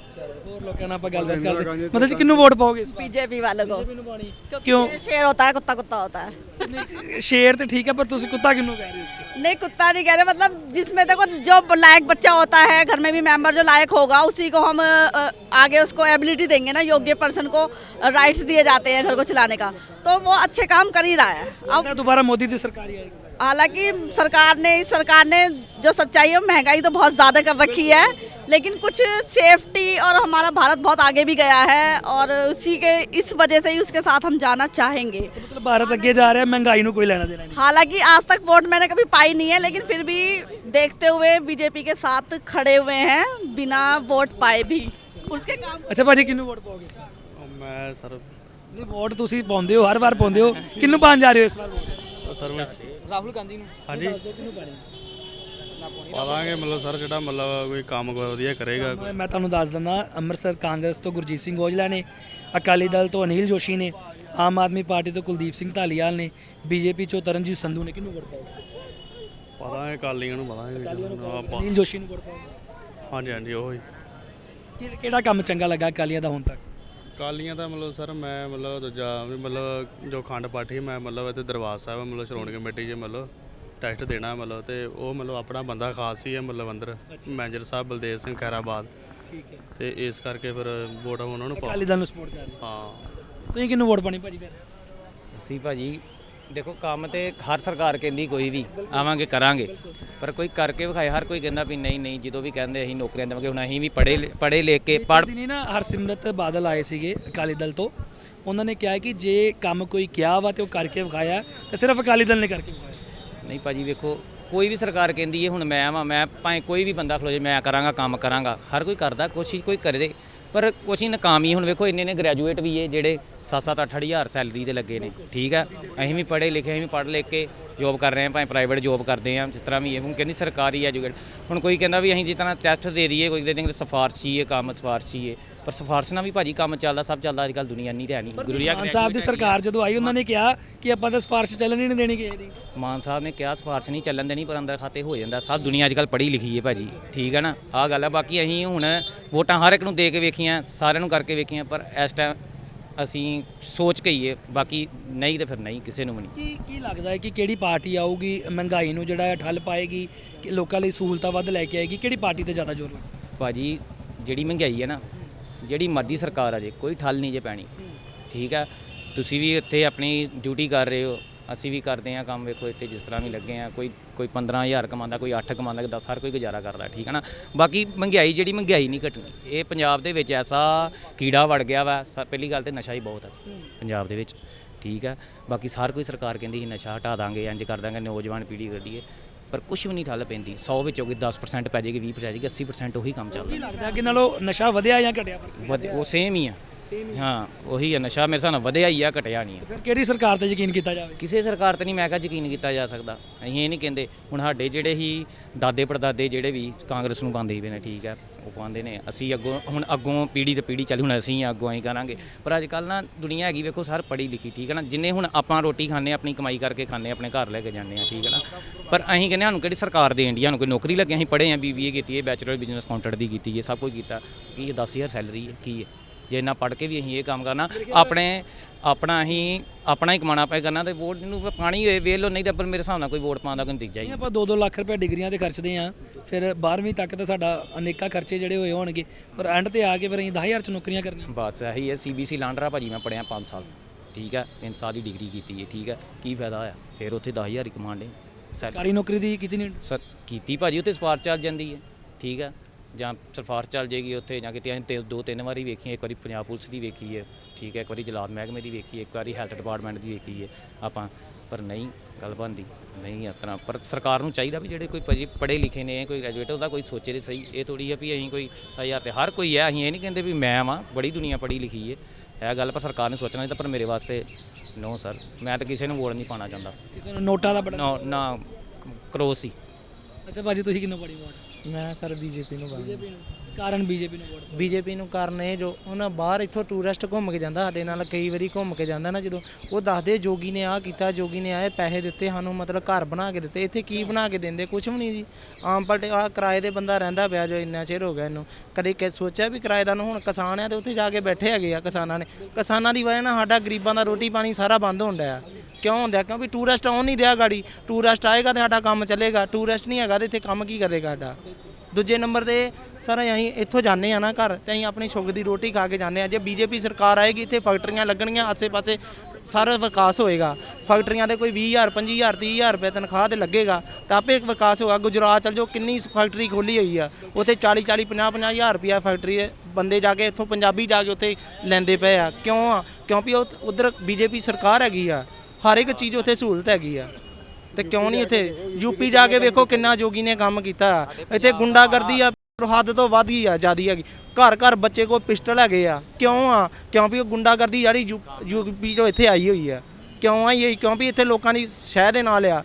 ਹੋਰ ਲੋਕਾਂ ਨਾਲ ਆਪਾਂ ਗੱਲਬਾਤ ਕਰਦੇ ਮਤਲਬ ਜੀ ਕਿਹਨੂੰ ਵੋਟ ਪਾਓਗੇ ਇਸ ਵਾਰ बीजेपी वाले को ਬੀਜੇਪੀ ਨੂੰ ਪਾਣੀ ਕਿਉਂ शेर होता है कुत्ता कुत्ता होता है ਨਹੀਂ, ਸ਼ੇਰ ਤੇ ਠੀਕ ਹੈ ਪਰ ਤੁਸੀਂ ਕੁੱਤਾ ਕਿਹਨੂੰ ਕਹਿ ਰਹੇ ਹੋ नहीं कुत्ता नहीं कह रहे मतलब जिसमें देखो जो लायक बच्चा होता है घर में भी मेंबर जो लायक होगा उसी को हम अ, आगे उसको एबिलिटी देंगे ना योग्य पर्सन को राइट्स दिए जाते हैं घर को चलाने का तो वो अच्छे काम कर ही रहा है अब ਤਾਂ ਦੁਬਾਰਾ ਮੋਦੀ ਦੀ ਸਰਕਾਰ ਹੀ ਆਏਗੀ हालांकि सरकार ने इस सरकार ने जो सच्चाई है महंगाई तो बहुत ज़्यादा कर रखी है लेकिन कुछ सेफ्टी और हमारा भारत बहुत आगे भी गया है और उसी के इस वजह से ही उसके साथ हम जाना चाहेंगे ਮਤਲਬ ਭਾਰਤ ਅੱਗੇ ਜਾ ਰਿਹਾ ਮਹਿੰਗਾਈ ਨੂੰ ਕੋਈ ਲੈਣਾ ਦੇਣਾ ਨਹੀਂ हालांकि आज तक वोट मैंने कभी पाई नहीं है लेकिन फिर भी देखते हुए बीजेपी के साथ खड़े हुए हैं बिना वोट पाए भी उसके काम ਅੱਛਾ ਭਾਜੀ ਕਿਹਨੂੰ ਵੋਟ ਪਾਓਗੇ ਮੈਂ ਸਰ ਨਹੀਂ ਵੋਟ ਤੁਸੀਂ ਪਾਉਂਦੇ ਹੋ ਹਰ ਵਾਰ ਪਾਉਂਦੇ ਹੋ ਕਿਹਨੂੰ ਪਾਣ ਜਾ ਰਹੇ ਹੋ ਇਸ ਵਾਰ ਵੋਟ ਸਰ ਮੈਂ ਰਾਹੁਲ ਗਾਂਧੀ ਨੂੰ। ਹਾਂਜੀ। ਕਿਹਨੂੰ ਪਾਣੀ ਪਾਵਾਂਗੇ ਮਤਲਬ ਸਰ ਜਿਹੜਾ ਮਤਲਬ ਕੋਈ ਕੰਮ ਕੋਈ ਵਧੀਆ ਕਰੇਗਾ। ਮੈਂ ਮੈਂ ਤੁਹਾਨੂੰ ਦੱਸ ਦਿੰਦਾ ਅੰਮ੍ਰਿਤਸਰ ਕਾਂਗਰਸ ਤੋਂ ਗੁਰਜੀਤ ਸਿੰਘ ਔਜਲਾ ਨੇ ਅਕਾਲੀ ਦਲ ਤੋਂ ਅਨਿਲ ਜੋਸ਼ੀ ਨੇ ਆਮ ਆਦਮੀ ਪਾਰਟੀ ਤੋਂ ਕੁਲਦੀਪ ਸਿੰਘ ਧਾਲੀਵਾਲ ਨੇ ਬੀਜੇਪੀ ਚੋਂ ਤਰਨਜੀਤ ਸੰਧੂ ਨੇ ਕਿਹਨੂੰ ਵੋਟ ਪਾਓਗੇ? ਪਾਵਾਂਗੇ ਕਾਲੀਆਂ ਨੂੰ ਪਾਵਾਂਗੇ ਅਨਿਲ ਜੋਸ਼ੀ ਨੂੰ ਵੋਟ ਪਾਓਗੇ? ਹਾਂਜੀ ਹਾਂਜੀ ਉਹ। ਹੀ ਕਿ- ਕਿਹੜਾ ਕੰਮ ਚੰਗਾ ਲੱਗਾ ਅਕਾਲੀਆਂ ਦਾ ਹੁਣ ਤੱਕ? ਕਾਲੀਆਂ ਦਾ ਮਤਲਬ ਸਰ ਮੈਂ ਮਤਲਬ ਦੂਜਾ ਵੀ ਮਤਲਬ ਜੋ ਖੰਡ ਪਾਠੀ ਮੈਂ ਮਤਲਬ ਇੱਥੇ ਦਰਬਾਰ ਸਾਹਿਬ ਮਤਲਬ ਸ਼੍ਰੋਮਣੀ ਕਮੇਟੀ 'ਚ ਮਤਲਬ ਟੈਸਟ ਦੇਣਾ ਮਤਲਬ ਤੇ ਉਹ ਮਤਲਬ ਆਪਣਾ ਬੰਦਾ ਖਾਸ ਹੀ ਹੈ ਮਤਲਬ ਅੰਦਰ ਮੈਨੇਜਰ ਸਾਹਿਬ ਬਲਦੇਵ ਸਿੰਘ ਖੈਰਾਬਾਦ ਠੀਕ ਹੈ। ਤੇ ਇਸ ਕਰਕੇ ਫਿਰ ਵੋਟ ਉਹਨਾਂ ਨੂੰ ਪਾ ਅਕਾਲੀ ਦਲ ਨੂੰ ਸਪੋਰਟ ਕਰ ਰਹੇ। ਹਾਂ। ਤੁਸੀਂ ਕਿਹਨੂੰ ਵੋਟ ਪਾਣੀ ਭਾਜੀ ਫਿਰ? ਅਸੀਂ ਭਾਜੀ ਦੇਖੋ ਕੰਮ ਤੇ ਹਰ ਸਰਕਾਰ ਕਹਿੰਦੀ ਕੋਈ ਵੀ ਆਵਾਂਗੇ ਕਰਾਂਗੇ। ਪਰ ਕੋਈ ਕਰਕੇ ਵਿਖਾਏ ਹਰ ਕੋਈ ਕਹਿੰਦਾ ਵੀ ਨਹੀਂ ਨਹੀਂ ਜਦੋਂ ਵੀ ਕਹਿੰਦੇ ਅਸੀਂ ਨੌਕਰੀਆਂ ਦੇਵਾਂਗੇ ਹੁਣ ਅਸੀਂ ਵੀ ਪੜੇ ਪੜੇ ਲੈ ਕੇ ਪੜ ਦਿਨੀ ਨਾ ਹਰਸਿਮਰਤ ਬਾਦਲ ਆਏ ਸੀਗੇ ਅਕਾਲੀ ਦਲ ਤੋਂ। ਉਹਨਾਂ ਨੇ ਕਿਹਾ ਕਿ ਜੇ ਕੰਮ ਕੋਈ ਕਿਹਾ ਵਾ ਤੇ ਉਹ ਕਰਕੇ ਵਿਖਾਇਆ ਤੇ ਸਿਰਫ ਅਕਾਲੀ ਦਲ ਨੇ ਕਰਕੇ ਵਿਖਾਇਆ। ਨਹੀਂ ਭਾਜੀ ਵੇਖੋ ਕੋਈ ਵੀ ਸਰਕਾਰ ਕਹਿੰਦੀ ਹੈ ਹੁਣ ਮੈਂ ਵਾਂ ਮੈਂ ਭਾਵੇਂ ਕੋਈ ਵੀ ਬੰਦਾ ਖਲੋ ਜੇ ਮੈਂ ਕਰਾਂਗਾ ਕੰਮ ਕਰਾਂਗਾ ਹਰ ਕੋਈ ਕਰਦਾ ਕੋਸ਼ਿਸ਼ ਕੋਈ ਕਰੇ। ਪਰ ਕੁਛ ਹੀ ਨਕਾਮੀ ਹੁਣ ਵੇਖੋ, ਇੰਨੇ ਨੇ ਗ੍ਰੈਜੂਏਟ ਵੀ ਏ ਜਿਹੜੇ 7-7 8000 ਸੈਲਰੀ ਤੇ ਲੱਗੇ ਨੇ, ਠੀਕ ਹੈ? ਅਸੀਂ ਵੀ ਪੜ੍ਹੇ ਲਿਖੇ, ਅਸੀਂ ਵੀ ਪੜ੍ਹ ਲਿਖ ਕੇ ਜੋਬ ਕਰ ਰਹੇ ਹਾਂ ਭਾਵੇਂ ਪ੍ਰਾਈਵੇਟ ਜੋਬ ਕਰਦੇ ਹਾਂ ਜਿਸ ਤਰ੍ਹਾਂ ਵੀ ਹੈ ਹੁਣ ਕਹਿੰਦੀ ਸਰਕਾਰੀ ਐਜੂਕੇਟ ਹੁਣ ਕੋਈ ਕਹਿੰਦਾ ਵੀ ਅਸੀਂ ਜਿਸ ਤਰ੍ਹਾਂ ਟੈਸਟ ਦੇ ਦਈਏ ਕੋਈ ਕਹਿੰਦੇ ਸਿਫਾਰਸ਼ੀ ਹੈ ਕੰਮ ਸਿਫਾਰਸ਼ੀ ਹੈ ਪਰ ਸਿਫਾਰਸ਼ ਨਾਲ ਵੀ ਭਾਜੀ ਕੰਮ ਚੱਲਦਾ ਸਭ ਚੱਲਦਾ ਅੱਜ ਕੱਲ੍ਹ ਦੁਨੀਆ ਨਹੀਂ। ਰਹਿਣੀ ਗੁਰੂਆ ਮਾਨ ਸਾਹਿਬ ਦੀ ਸਰਕਾਰ ਜਦੋਂ ਆਈ ਉਹਨਾਂ ਨੇ ਕਿਹਾ ਕਿ ਆਪਾਂ ਤਾਂ ਸਿਫਾਰਿਸ਼ ਚੱਲਣ ਹੀ ਨਹੀਂ ਦੇਣੀ ਕਿਸੇ ਦੀ। ਮਾਨ ਸਾਹਿਬ ਨੇ ਕਿਹਾ ਸਿਫਾਰਸ਼ ਨਹੀਂ ਚੱਲਣ ਦੇਣੀ ਪਰ ਅੰਦਰ ਖਾਤੇ ਹੋ ਜਾਂਦਾ ਸਭ ਦੁਨੀਆ ਅੱਜ ਕੱਲ੍ਹ ਪੜ੍ਹੀ ਲਿਖੀ ਹੈ ਭਾਜੀ ਠੀਕ ਹੈ ਨਾ? ਆਹ ਗੱਲ ਹੈ ਬਾਕੀ ਅਸੀਂ ਹੁਣ ਵੋਟਾਂ ਹਰ ਇੱਕ ਨੂੰ ਦੇ ਕੇ ਵੇਖੀਆਂ ਸਾਰਿਆਂ ਨੂੰ ਕਰਕੇ ਵੇਖੀਆਂ ਪਰ ਇਸ ਟਾਈਮ ਅਸੀਂ ਸੋਚ ਕੇ ਹੀ ਹੈ ਬਾਕੀ ਨਹੀਂ ਤੇ ਫਿਰ ਨਹੀਂ ਕਿਸੇ ਨੂੰ ਵੀ ਨਹੀਂ। ਕੀ ਕੀ ਲੱਗਦਾ ਹੈ ਕਿ ਕਿਹੜੀ ਪਾਰਟੀ ਆਊਗੀ ਮਹਿੰਗਾਈ ਨੂੰ ਜਿਹੜਾ ਹੈ ਠੱਲ ਪਾਏਗੀ ਕਿ ਲੋਕਾਂ ਲਈ ਸਹੂਲਤਾਂ ਵੱਧ ਲੈ ਕੇ ਆਏਗੀ ਕਿਹੜੀ ਪਾਰਟੀ ਤੇ ਜ਼ਿਆਦਾ ਜ਼ੋਰ ਲੱਗਦਾ? ਭਾਜੀ ਜਿਹੜੀ ਮਹਿੰਗਾਈ ਹੈ ਨਾ ਜਿਹੜੀ ਮਰਜ਼ੀ ਸਰਕਾਰ ਆ ਜੇ ਕੋਈ ਠੱਲ ਨਹੀਂ ਜੇ ਪੈਣੀ। ਠੀਕ ਹੈ ਤੁਸੀਂ ਵੀ ਇੱਥੇ ਆਪਣੀ ਡਿਊਟੀ ਕਰ ਰਹੇ ਹੋ ਅਸੀਂ ਵੀ ਕਰਦੇ ਹਾਂ ਕੰਮ ਵੇਖੋ ਇੱਥੇ ਜਿਸ ਤਰ੍ਹਾਂ ਵੀ ਲੱਗੇ ਆ ਕੋਈ ਕੋਈ 15000 ਕਮਾਉਂਦਾ ਕੋਈ 8 ਕਮਾਉਂਦਾ ਕੋਈ 10 ਹਰ ਕੋਈ ਗੁਜ਼ਾਰਾ ਕਰਦਾ ਠੀਕ ਹੈ ਨਾ? ਬਾਕੀ ਮਹਿੰਗਾਈ ਜਿਹੜੀ ਮਹਿੰਗਾਈ ਨਹੀਂ ਘਟਣੀ। ਇਹ ਪੰਜਾਬ ਦੇ ਵਿੱਚ ਐਸਾ ਕੀੜਾ ਵੜ ਗਿਆ ਵਾ ਪਹਿਲੀ ਗੱਲ ਤੇ ਨਸ਼ਾ ਹੀ ਬਹੁਤ ਹੈ ਪੰਜਾਬ ਦੇ ਵਿੱਚ ਠੀਕ ਹੈ? ਬਾਕੀ ਸਾਰ ਕੋਈ ਸਰਕਾਰ ਕਹਿੰਦੀ ਸੀ ਨਸ਼ਾ ਹਟਾ ਦਾਂਗੇ ਇੰਜ ਕਰ ਦਾਂਗੇ ਨੌਜਵਾਨ ਪੀੜ੍ਹੀ ਕੱਢੀਏ ਪਰ ਕੁਝ ਵੀ ਨਹੀਂ ਠੱਲ ਪੈਂਦੀ। 100 ਵਿੱਚੋਂ ਕੋਈ 10% ਪੈ ਜਾਏਗੀ 20% ਪੈ ਜਾਏਗੀ 80% ਉਹੀ ਕੰਮ ਚੱਲਦਾ। ਕੀ ਲੱਗਦਾ ਕਿ ਨਾਲੋਂ ਨਸ਼ਾ ਵਧਿਆ ਜਾਂ ਘਟਿਆ ਫ਼ਰਕ? ਉਹ ਸੇਮ ਹੀ ਆ। ਹਾਂ ਉਹੀ ਆ ਨਸ਼ਾ ਮੇਰੇ ਨਾਲ ਵਧਿਆ ਹੀ ਆ ਘਟਿਆ ਨਹੀਂ ਆ। ਫਿਰ ਕਿਹੜੀ ਸਰਕਾਰ ਤੇ ਯਕੀਨ ਕੀਤਾ ਜਾਵੇ? ਕਿਸੇ ਸਰਕਾਰ ਤੇ ਨਹੀਂ ਮੈਂ ਕਿਹਾ ਯਕੀਨ ਕੀਤਾ ਜਾ ਸਕਦਾ। ਅਸੀਂ ਇਹ ਨਹੀਂ ਕਹਿੰਦੇ ਹੁਣ ਸਾਡੇ ਜਿਹੜੇ ਹੀ ਦਾਦੇ ਪੜਦਾਦੇ ਜਿਹੜੇ ਵੀ ਕਾਂਗਰਸ ਨੂੰ ਪਾਉਂਦੇ ਹੀ ਪਏ ਨੇ ਠੀਕ ਹੈ ਉਹ ਪਾਉਂਦੇ ਨੇ। ਅਸੀਂ ਅੱਗੋਂ ਹੁਣ ਅੱਗੋਂ ਪੀੜੀ ਤੇ ਪੀੜੀ ਚੱਲੀ ਹੁਣ ਅਸੀਂ ਅੱਗੋਂ ਅਸੀਂ ਕਰਾਂਗੇ। ਪਰ ਅੱਜ ਕੱਲ ਨਾ ਦੁਨੀਆ ਹੈਗੀ ਵੇਖੋ ਸਾਰ ਪੜ੍ਹੀ ਲਿਖੀ ਠੀਕ ਹੈ ਨਾ? ਜਿੰਨੇ ਹੁਣ ਆਪਾਂ ਰੋਟੀ ਖਾਂਦੇ ਹਾਂ, ਆਪਣੀ ਕਮਾਈ ਕਰਕੇ ਖਾਂਦੇ ਹਾਂ, ਆਪਣੇ ਘਰ ਲੈ ਕੇ ਜਾਂਦੇ ਆ ਠੀਕ ਹੈ ਨਾ? ਪਰ ਅਸੀਂ ਕਹਿੰਦੇ ਹਾਂ, ਸਾਨੂੰ ਕਿਹੜੀ ਸਰਕਾਰ ਦੇ ਇੰਡੀਆ ਨੂੰ ਕੋਈ ਨੌਕਰੀ ਲੱਗੇ? ਅਸੀਂ ਪੜ੍ਹੇ ਆ ਬੀਬੀਏ ਕੀਤੀ ਹੈ ਬੈਚਲਰ ਬਿਜ਼ਨਸ ਕਾਊਂਟਰ ਦੀ ਕੀਤੀ ਹੈ ਸਭ ਕੁਝ ਕੀਤਾ। ਕੀ ਇਹ 10000 ਸੈਲਰੀ ਹੈ? ਕੀ ਹੈ? ਜੇ ਇੰਨਾ ਪੜ੍ਹ ਕੇ ਵੀ ਅਸੀਂ ਇਹ ਕੰਮ ਕਰਨਾ ਆਪਣੇ ਆਪਣਾ ਅਸੀਂ ਆਪਣਾ ਹੀ ਕਮਾਣਾ ਪਏ ਕਰਨਾ ਤੇ ਵੋਟ ਨੂੰ ਪਾਣੀ ਹੋਏ ਵੇਖ ਲਓ ਨਹੀਂ ਤਾਂ ਪਰ ਮੇਰੇ ਹਿਸਾਬ ਨਾਲ ਕੋਈ ਵੋਟ ਪਾਉਣ ਦਾ ਕੋਈ ਨਤੀਜਾ ਹੀ ਆਪਾਂ 2-2 ਲੱਖ ਰੁਪਏ ਡਿਗਰੀਆਂ ਤੇ ਖਰਚਦੇ ਆ ਫਿਰ 12ਵੀਂ ਤੱਕ ਤਾਂ ਸਾਡਾ ਅਨੇਕਾਂ ਖਰਚੇ ਜਿਹੜੇ ਹੋਏ ਹੋਣਗੇ ਪਰ ਐਂਡ ਤੇ ਆ ਕੇ ਫਿਰ ਅਸੀਂ 10000 ਚ ਨੌਕਰੀਆਂ ਕਰਨੀਆਂ। ਬਸ ਇਹੀ ਹੈ ਸੀਬੀਸੀ ਲਾਂਡਰਾ ਭਾਜੀ ਮੈਂ ਪੜਿਆ 5 ਸਾਲ ਠੀਕ ਹੈ 3 ਸਾਲ ਦੀ ਡਿਗਰੀ ਕੀਤੀ ਹੈ ਠੀਕ ਹੈ ਕੀ ਫਾਇਦਾ ਹੋਇਆ? ਫਿਰ ਉੱਥੇ 10000 ਹੀ ਕਮਾਉਂਦੇ ਸਰ ਸਰਕਾਰੀ ਨੌਕਰੀ ਦੀ ਕੀਤੀ ਨਹੀਂ? ਸਰ ਕੀਤੀ ਭਾਜੀ ਉੱਥੇ ਸਪਾਰ ਚੱਲ ਜਾਂਦੀ ਹੈ ਠੀਕ ਹੈ ਜਾਂ ਸਿਫਾਰਸ਼ ਚੱਲ ਜੇਗੀ ਉੱਥੇ ਜਾਂ ਕਿਤੇ ਅਸੀਂ ਤੇ ਦੋ ਤਿੰਨ ਵਾਰੀ ਵੇਖੀ ਹੈ। ਇੱਕ ਵਾਰੀ ਪੰਜਾਬ ਪੁਲਿਸ ਦੀ ਵੇਖੀ ਹੈ ਠੀਕ ਹੈ ਇੱਕ ਵਾਰੀ ਜਲਾਦ ਮਹਿਕਮੇ ਦੀ ਵੇਖੀ ਹੈ ਇੱਕ ਵਾਰੀ ਹੈਲਥ ਡਿਪਾਰਟਮੈਂਟ ਦੀ ਵੇਖੀ ਹੈ। ਆਪਾਂ ਪਰ ਨਹੀਂ ਗੱਲ ਬਣਦੀ ਨਹੀਂ ਇਸ ਤਰ੍ਹਾਂ। ਪਰ ਸਰਕਾਰ ਨੂੰ ਚਾਹੀਦਾ ਵੀ ਜਿਹੜੇ ਕੋਈ ਭਾਜੀ ਪੜ੍ਹੇ ਲਿਖੇ ਨੇ ਕੋਈ ਗ੍ਰੈਜੂਏਟ ਉਹਦਾ ਕੋਈ ਸੋਚੇ ਤੇ ਸਹੀ। ਇਹ ਥੋੜੀ ਹੈ ਵੀ ਅਸੀਂ ਕੋਈ ਹਜ਼ਾਰ ਤੇ ਹਰ ਕੋਈ ਹੈ ਅਸੀਂ ਇਹ ਨਹੀਂ ਕਹਿੰਦੇ ਵੀ ਮੈਂ ਵਾਂ ਬੜੀ ਦੁਨੀਆ ਪੜ੍ਹੀ ਲਿਖੀ ਹੈ। ਇਹ ਗੱਲ ਪਰ ਸਰਕਾਰ ਨੇ ਸੋਚਣਾ ਚਾਹੀਦਾ ਪਰ ਮੇਰੇ ਵਾਸਤੇ ਨੋ ਸਰ ਮੈਂ ਤਾਂ ਕਿਸੇ ਨੂੰ ਵੋਟ ਨਹੀਂ ਪਾਣਾ ਚਾਹੁੰਦਾ। ਕਿਸੇ ਨੂੰ ਨੋਟਾਂ ਦਾ ਬੜਾ ਨਾ ਨਾ ਕਰੋਸ ਅੱਛਾ ਭਾਜੀ ਤੁਸੀਂ ਕਿੰਨੂੰ ਪੜੀ ਵੋਟ ਮੈਂ ਸਰ ਬੀਜੇਪੀ ਨੂੰ ਬੀਜੇਪੀ ਨੂੰ। ਕਾਰਨ ਬੀਜੇਪੀ ਨੂੰ ਵੋਟ ਬੀਜੇਪੀ ਨੂੰ ਕਾਰਨ ਇਹ ਜੋ ਉਹਨਾਂ ਬਾਹਰ ਇੱਥੋਂ ਟੂਰਿਸਟ ਘੁੰਮ ਕੇ ਜਾਂਦਾ, ਸਾਡੇ ਨਾਲ ਕਈ ਵਾਰੀ ਘੁੰਮ ਕੇ ਜਾਂਦਾ ਨਾ ਜਦੋਂ, ਉਹ ਦੱਸਦੇ ਜੋਗੀ ਨੇ ਆਹ ਕੀਤਾ, ਜੋਗੀ ਨੇ ਆਏ ਪੈਸੇ ਦਿੱਤੇ, ਸਾਨੂੰ ਮਤਲਬ ਘਰ ਬਣਾ ਕੇ ਦਿੱਤੇ, ਇੱਥੇ ਕੀ ਬਣਾ ਕੇ ਦਿੰਦੇ ਕੁਝ ਵੀ ਨਹੀਂ ਜੀ। ਆਮ ਪਲਟੇ ਆਹ ਕਿਰਾਏ ਦੇ ਬੰਦਾ ਰਹਿੰਦਾ ਪਿਆ ਜੋ ਇੰਨਾ ਚਿਰ ਹੋ ਗਿਆ ਇਹਨੂੰ। ਕਦੇ ਕਿ ਸੋਚਿਆ ਵੀ ਕਿਰਾਏਦਾਰ ਨੂੰ ਹੁਣ ਕਿਸਾਨ ਆ ਤੇ ਉੱਥੇ ਜਾ ਕੇ ਬੈਠੇ ਹੈਗੇ ਆ ਕਿਸਾਨਾਂ ਨੇ। ਕਿਸਾਨਾਂ ਦੀ ਵਜ੍ਹਾ ਨਾਲ ਸਾਡਾ ਗਰੀਬਾਂ ਦਾ ਰੋਟੀ ਪਾਣੀ ਸਾਰਾ ਬੰਦ ਹੁੰਦਾ ਆ ਕਿਉਂ ਹੁੰਦਾ? ਕਿਉਂਕਿ ਟੂਰਿਸਟ ਆਉਣ ਨਹੀਂ ਦਿਆ ਗਾੜੀ। ਟੂਰਿਸਟ ਆਏਗਾ ਤੇ ਸਾਡਾ ਕੰਮ ਚੱਲੇਗਾ। ਟੂਰਿਸਟ ਨਹੀਂ ਹੈਗਾ ਤੇ ਇੱਥੇ ਕੰਮ ਕੀ ਕਰੇਗਾ ਸਾਡਾ? ਦੂਜੇ ਨੰਬਰ ਤੇ ਸਰ ਅਸੀਂ ਇੱਥੋਂ ਜਾਂਦੇ ਆ ਨਾ ਘਰ ਤੇ ਅਸੀਂ ਆਪਣੀ ਸੁੱਗ ਦੀ ਰੋਟੀ ਖਾ ਕੇ ਜਾਂਦੇ ਆ ਜੇ ਬੀਜੇਪੀ ਸਰਕਾਰ ਆਏਗੀ, ਇੱਥੇ ਫੈਕਟਰੀਆਂ ਲੱਗਣਗੀਆਂ, ਆਸੇ-ਪਾਸੇ ਸਾਰਾ ਵਿਕਾਸ ਹੋਏਗਾ। ਫੈਕਟਰੀਆਂ ਦੇ ਕੋਈ 20000 25000 30000 ਰੁਪਏ ਤਨਖਾਹ ਤੇ ਲੱਗੇਗਾ, ਤਾਂ ਆਪੇ ਵਿਕਾਸ ਹੋਗਾ ਗੁਜਰਾਤ ਚਲ ਜਾਓ, ਕਿੰਨੀ ਫੈਕਟਰੀ ਖੋਲੀ ਹੋਈ ਆ। ਉੱਥੇ 40 40 50 50000 ਰੁਪਿਆ ਫੈਕਟਰੀ ਦੇ ਬੰਦੇ ਜਾ ਕੇ ਇੱਥੋਂ ਪੰਜਾਬੀ ਜਾ ਕੇ ਉੱਥੇ ਲੈਂਦੇ ਪਏ ਆ। ਕਿਉਂ ਆ? ਕਿਉਂਕਿ ਉਹ ਉਧਰ ਬੀਜੇਪੀ ਸਰਕਾਰ ਹੈਗੀ ਆ। ਹਰ ਇੱਕ ਚੀਜ਼ ਉੱਥੇ ਸਹੂਲਤ ਹੈਗੀ ਆ। ਤੇ ਕਿਉਂ ਨਹੀਂ ਇੱਥੇ? ਯੂਪੀ ਜਾ ਕੇ ਵੇਖੋ ਕਿੰਨਾ ਜੋਗੀ ਨੇ ਕੰਮ ਕੀਤਾ। ਇੱਥੇ ਗੁੰਡਾਗਰਦੀ ਆ। ਹੱਦ ਤੋਂ ਵੱਧ ਗਈ ਆ, ਜਿਆਦੀ ਹੈਗੀ। ਘਰ ਘਰ ਬੱਚੇ ਕੋਲ ਪਿਸਟਲ ਹੈਗੇ ਆ। ਕਿਉਂ ਆ? ਕਿਉਂਕਿ ਉਹ ਗੁੰਡਾਗਰਦੀ ਜਿਹੜੀ ਯੂਪੀ ਤੋਂ ਇੱਥੇ ਆਈ ਹੋਈ ਆ। ਕਿਉਂ ਆਈ ਹੈ ਕਿਉਂਕਿ ਇੱਥੇ ਲੋਕਾਂ ਦੀ ਸ਼ਹਿ ਦੇ ਨਾਲ ਆ।